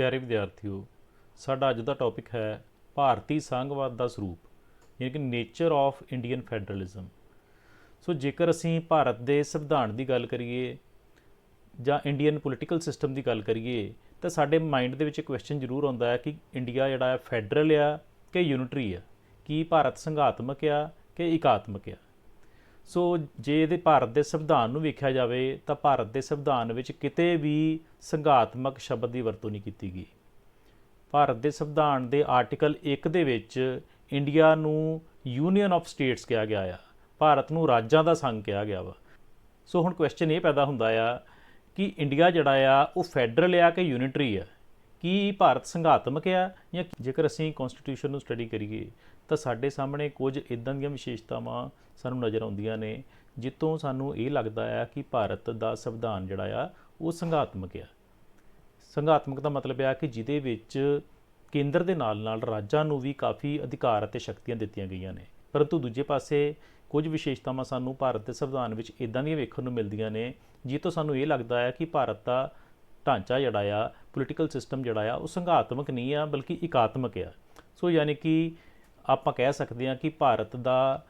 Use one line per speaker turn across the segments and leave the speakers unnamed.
ਪਿਆਰੇ ਵਿਦਿਆਰਥੀਓ, ਸਾਡਾ ਅੱਜ ਦਾ ਟੌਪਿਕ ਹੈ ਭਾਰਤੀ ਸੰਘਵਾਦ ਦਾ ਸਰੂਪ, ਯਾਨੀ ਕਿ nature of Indian federalism so ਜੇਕਰ ਅਸੀਂ ਭਾਰਤ ਦੇ ਸੰਵਿਧਾਨ ਦੀ ਗੱਲ ਕਰੀਏ ਜਾਂ ਇੰਡੀਅਨ ਪੋਲੀਟੀਕਲ ਸਿਸਟਮ ਦੀ ਗੱਲ ਕਰੀਏ, ਤਾਂ ਸਾਡੇ ਮਾਈਂਡ ਦੇ ਵਿੱਚ ਇੱਕ ਕੁਐਸਚਨ ਜ਼ਰੂਰ ਆਉਂਦਾ ਹੈ ਕਿ ਇੰਡੀਆ ਜਿਹੜਾ ਹੈ ਫੈਡਰਲ ਆ ਕਿ ਯੂਨਿਟਰੀ ਆ? ਕੀ ਭਾਰਤ ਸੰਘਾਤਮਕ ਆ ਕਿ ਇਕਾਤਮਕ ਆ? ਸੋ ਜੇ ਇਹਦੇ ਭਾਰਤ ਦੇ ਸੰਵਿਧਾਨ ਨੂੰ ਵੇਖਿਆ ਜਾਵੇ, ਤਾਂ ਭਾਰਤ ਦੇ ਸੰਵਿਧਾਨ ਵਿੱਚ ਕਿਤੇ ਵੀ ਸੰਘਾਤਮਕ ਸ਼ਬਦ ਦੀ ਵਰਤੋਂ ਨਹੀਂ ਕੀਤੀ ਗਈ। ਭਾਰਤ ਦੇ ਸੰਵਿਧਾਨ ਦੇ ਆਰਟੀਕਲ 1 ਦੇ ਵਿੱਚ ਇੰਡੀਆ ਨੂੰ ਯੂਨੀਅਨ ਆਫ ਸਟੇਟਸ ਕਿਹਾ ਗਿਆ ਆ, ਭਾਰਤ ਨੂੰ ਰਾਜਾਂ ਦਾ ਸੰਘ ਕਿਹਾ ਗਿਆ ਵਾ। ਸੋ ਹੁਣ ਕੁਐਸਚਨ ਇਹ ਪੈਦਾ ਹੁੰਦਾ ਆ ਕਿ ਇੰਡੀਆ ਜਿਹੜਾ ਆ, ਉਹ ਫੈਡਰਲ ਆ ਕਿ ਯੂਨਿਟਰੀ ਆ? ਕੀ ਭਾਰਤ ਸੰਘਾਤਮਕ ਆ ਜਾਂ ਜੇਕਰ ਅਸੀਂ ਕਨਸਟੀਟਿਊਸ਼ਨ ਨੂੰ ਸਟੱਡੀ ਕਰੀਏ ਤਾਂ ਸਾਡੇ ਸਾਹਮਣੇ ਕੁਝ ਇਦਾਂ ਦੀਆਂ ਵਿਸ਼ੇਸ਼ਤਾਵਾਂ ਸਾਨੂੰ ਨਜ਼ਰ ਆਉਂਦੀਆਂ ਨੇ ਜਿੱਤੋਂ ਸਾਨੂੰ ਇਹ ਲੱਗਦਾ ਆ ਕਿ ਭਾਰਤ ਦਾ ਸੰਵਿਧਾਨ ਜਿਹੜਾ ਆ, ਉਹ ਸੰਘਾਤਮਕ ਆ। ਸੰਘਾਤਮਕ ਦਾ ਮਤਲਬ ਹੈ ਕਿ ਜਿਹਦੇ ਵਿੱਚ ਕੇਂਦਰ ਦੇ ਨਾਲ-ਨਾਲ ਰਾਜਾਂ ਨੂੰ ਵੀ ਕਾਫੀ ਅਧਿਕਾਰ ਅਤੇ ਸ਼ਕਤੀਆਂ ਦਿੱਤੀਆਂ ਗਈਆਂ ਨੇ। ਪਰੰਤੂ ਦੂਜੇ ਪਾਸੇ ਕੁਝ ਵਿਸ਼ੇਸ਼ਤਾਵਾਂ ਸਾਨੂੰ ਭਾਰਤ ਦੇ ਸੰਵਿਧਾਨ ਵਿੱਚ ਇਦਾਂ ਦੀਆਂ ਵੇਖਣ ਨੂੰ ਮਿਲਦੀਆਂ ਨੇ ਜਿਸ ਤੋਂ ਸਾਨੂੰ ਇਹ ਲੱਗਦਾ ਹੈ ਕਿ ਭਾਰਤ ਦਾ ਢਾਂਚਾ ਜਿਹੜਾ ਆ ਪੋਲੀਟੀਕਲ ਸਿਸਟਮ ਜਿਹੜਾ ਆ, ਉਹ ਸੰਘਾਤਮਕ ਨਹੀਂ ਆ, ਬਲਕਿ ਇਕਾਤਮਕ ਆ। ਸੋ ਯਾਨੀ ਕਿ ਆਪਾਂ ਕਹਿ ਸਕਦੇ ਹਾਂ ਕਿ ਭਾਰਤ ਦਾ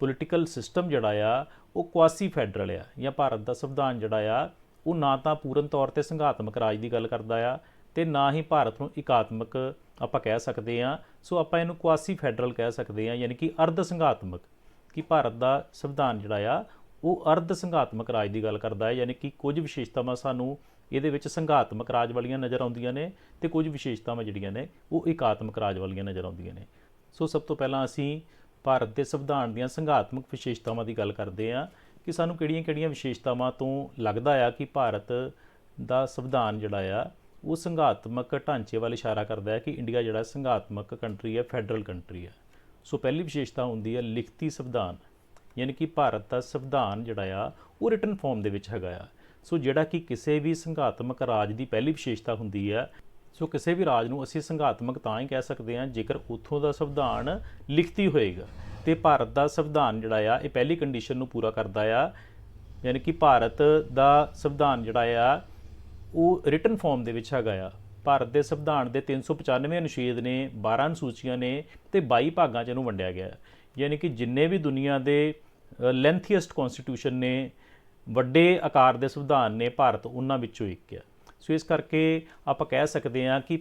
ਪੋਲੀਟੀਕਲ ਸਿਸਟਮ ਜਿਹੜਾ ਆ, ਉਹ ਕੁਆਸੀ ਫੈਡਰਲ ਆ ਜਾਂ ਭਾਰਤ ਦਾ ਸੰਵਿਧਾਨ ਜਿਹੜਾ ਆ, ਉਹ ਨਾ ਤਾਂ ਪੂਰਨ ਤੌਰ ਤੇ ਸੰਘਾਤਮਕ ਰਾਜ ਦੀ ਗੱਲ ਕਰਦਾ ਆ ਤੇ ਨਾ ਹੀ ਭਾਰਤ ਨੂੰ ਇਕਾਤਮਕ ਆਪਾਂ ਕਹਿ ਸਕਦੇ ਆ ਸੋ ਆਪਾਂ ਇਹਨੂੰ ਕੁਆਸੀ ਫੈਡਰਲ ਕਹਿ ਸਕਦੇ ਆ ਯਾਨੀ ਕਿ ਅਰਧ ਸੰਘਾਤਮਕ ਕਿ ਭਾਰਤ ਦਾ ਸੰਵਿਧਾਨ ਜਿਹੜਾ ਆ, ਉਹ ਅਰਧ ਸੰਘਾਤਮਕ ਰਾਜ ਦੀ ਗੱਲ ਕਰਦਾ ਹੈ, ਯਾਨੀ ਕਿ ਕੁਝ ਵਿਸ਼ੇਸ਼ਤਾਵਾਂ ਸਾਨੂੰ ਇਹਦੇ ਵਿੱਚ ਸੰਘਾਤਮਕ ਰਾਜ ਵਾਲੀਆਂ ਨਜ਼ਰ ਆਉਂਦੀਆਂ ਨੇ ਤੇ ਕੁਝ ਵਿਸ਼ੇਸ਼ਤਾਵਾਂ ਜਿਹੜੀਆਂ ਨੇ, ਉਹ ਇਕਾਤਮਕ ਰਾਜ ਵਾਲੀਆਂ ਨਜ਼ਰ ਆਉਂਦੀਆਂ ਨੇ। ਸੋ ਸਭ ਤੋਂ ਪਹਿਲਾਂ ਅਸੀਂ ਭਾਰਤ ਦੇ ਸੰਵਿਧਾਨ ਦੀਆਂ ਸੰਘਾਤਮਕ ਵਿਸ਼ੇਸ਼ਤਾਵਾਂ ਦੀ ਗੱਲ ਕਰਦੇ ਹਾਂ ਕਿ ਸਾਨੂੰ ਕਿਹੜੀਆਂ-ਕਿਹੜੀਆਂ ਵਿਸ਼ੇਸ਼ਤਾਵਾਂ ਤੋਂ ਲੱਗਦਾ ਆ ਕਿ ਭਾਰਤ ਦਾ ਸੰਵਿਧਾਨ ਜਿਹੜਾ ਆ, ਉਹ ਸੰਘਾਤਮਕ ਢਾਂਚੇ ਵੱਲ ਇਸ਼ਾਰਾ ਕਰਦਾ ਹੈ ਕਿ ਇੰਡੀਆ ਜਿਹੜਾ ਸੰਘਾਤਮਕ ਕੰਟਰੀ ਹੈ ਫੈਡਰਲ ਕੰਟਰੀ ਹੈ। ਸੋ ਪਹਿਲੀ ਵਿਸ਼ੇਸ਼ਤਾ ਹੁੰਦੀ ਹੈ ਲਿਖਤੀ ਸੰਵਿਧਾਨ, ਯਾਨੀ ਕਿ ਭਾਰਤ ਦਾ ਸੰਵਿਧਾਨ ਜਿਹੜਾ ਆ, ਉਹ ਰਿਟਨ ਫਾਰਮ ਦੇ ਵਿੱਚ ਹੈਗਾ ਆ। ਸੋ ਜਿਹੜਾ ਕਿ ਕਿਸੇ ਵੀ ਸੰਘਾਤਮਕ ਰਾਜ ਦੀ ਪਹਿਲੀ ਵਿਸ਼ੇਸ਼ਤਾ ਹੁੰਦੀ ਹੈ ਸੋ ਕਿਸੇ ਵੀ ਰਾਜ ਨੂੰ ਅਸੀਂ ਸੰਘਾਤਮਕ ਤਾਂ ਹੀ ਕਹਿ ਸਕਦੇ ਹਾਂ ਜੇਕਰ ਉੱਥੋਂ ਦਾ ਸੰਵਿਧਾਨ ਲਿਖਤੀ ਹੋਏਗਾ। ਤੇ ਭਾਰਤ ਦਾ ਸੰਵਿਧਾਨ ਜਿਹੜਾ ਆ, ਇਹ ਪਹਿਲੀ ਕੰਡੀਸ਼ਨ ਨੂੰ ਪੂਰਾ ਕਰਦਾ ਆ। ਯਾਨੀ ਕਿ ਭਾਰਤ ਦਾ ਸੰਵਿਧਾਨ ਜਿਹੜਾ ਆ, ਉਹ ਰਿਟਨ ਫਾਰਮ ਦੇ ਵਿੱਚ ਹੈਗਾ ਆ। ਭਾਰਤ ਦੇ ਸੰਵਿਧਾਨ ਦੇ 395 ਅਨੁਛੇਦ ਨੇ 12 ਅਨੁਸੂਚੀਆਂ ਨੇ ਤੇ 22 ਭਾਗਾਂ 'ਚ ਇਹਨੂੰ ਵੰਡਿਆ ਗਿਆ ਹੈ ਯਾਨੀ ਕਿ ਜਿੰਨੇ ਵੀ ਦੁਨੀਆ ਦੇ ਲੈਂਥੀਐਸਟ ਕਨਸਟੀਟਿਊਸ਼ਨ ਨੇ, ਵੱਡੇ ਆਕਾਰ ਦੇ ਸੰਵਿਧਾਨ ਨੇ, ਭਾਰਤ ਉਹਨਾਂ ਵਿੱਚੋਂ ਇੱਕ ਹੈ ਸੋ ਇਸ ਕਰਕੇ ਆਪਾਂ ਕਹਿ ਸਕਦੇ ਹਾਂ ਕਿ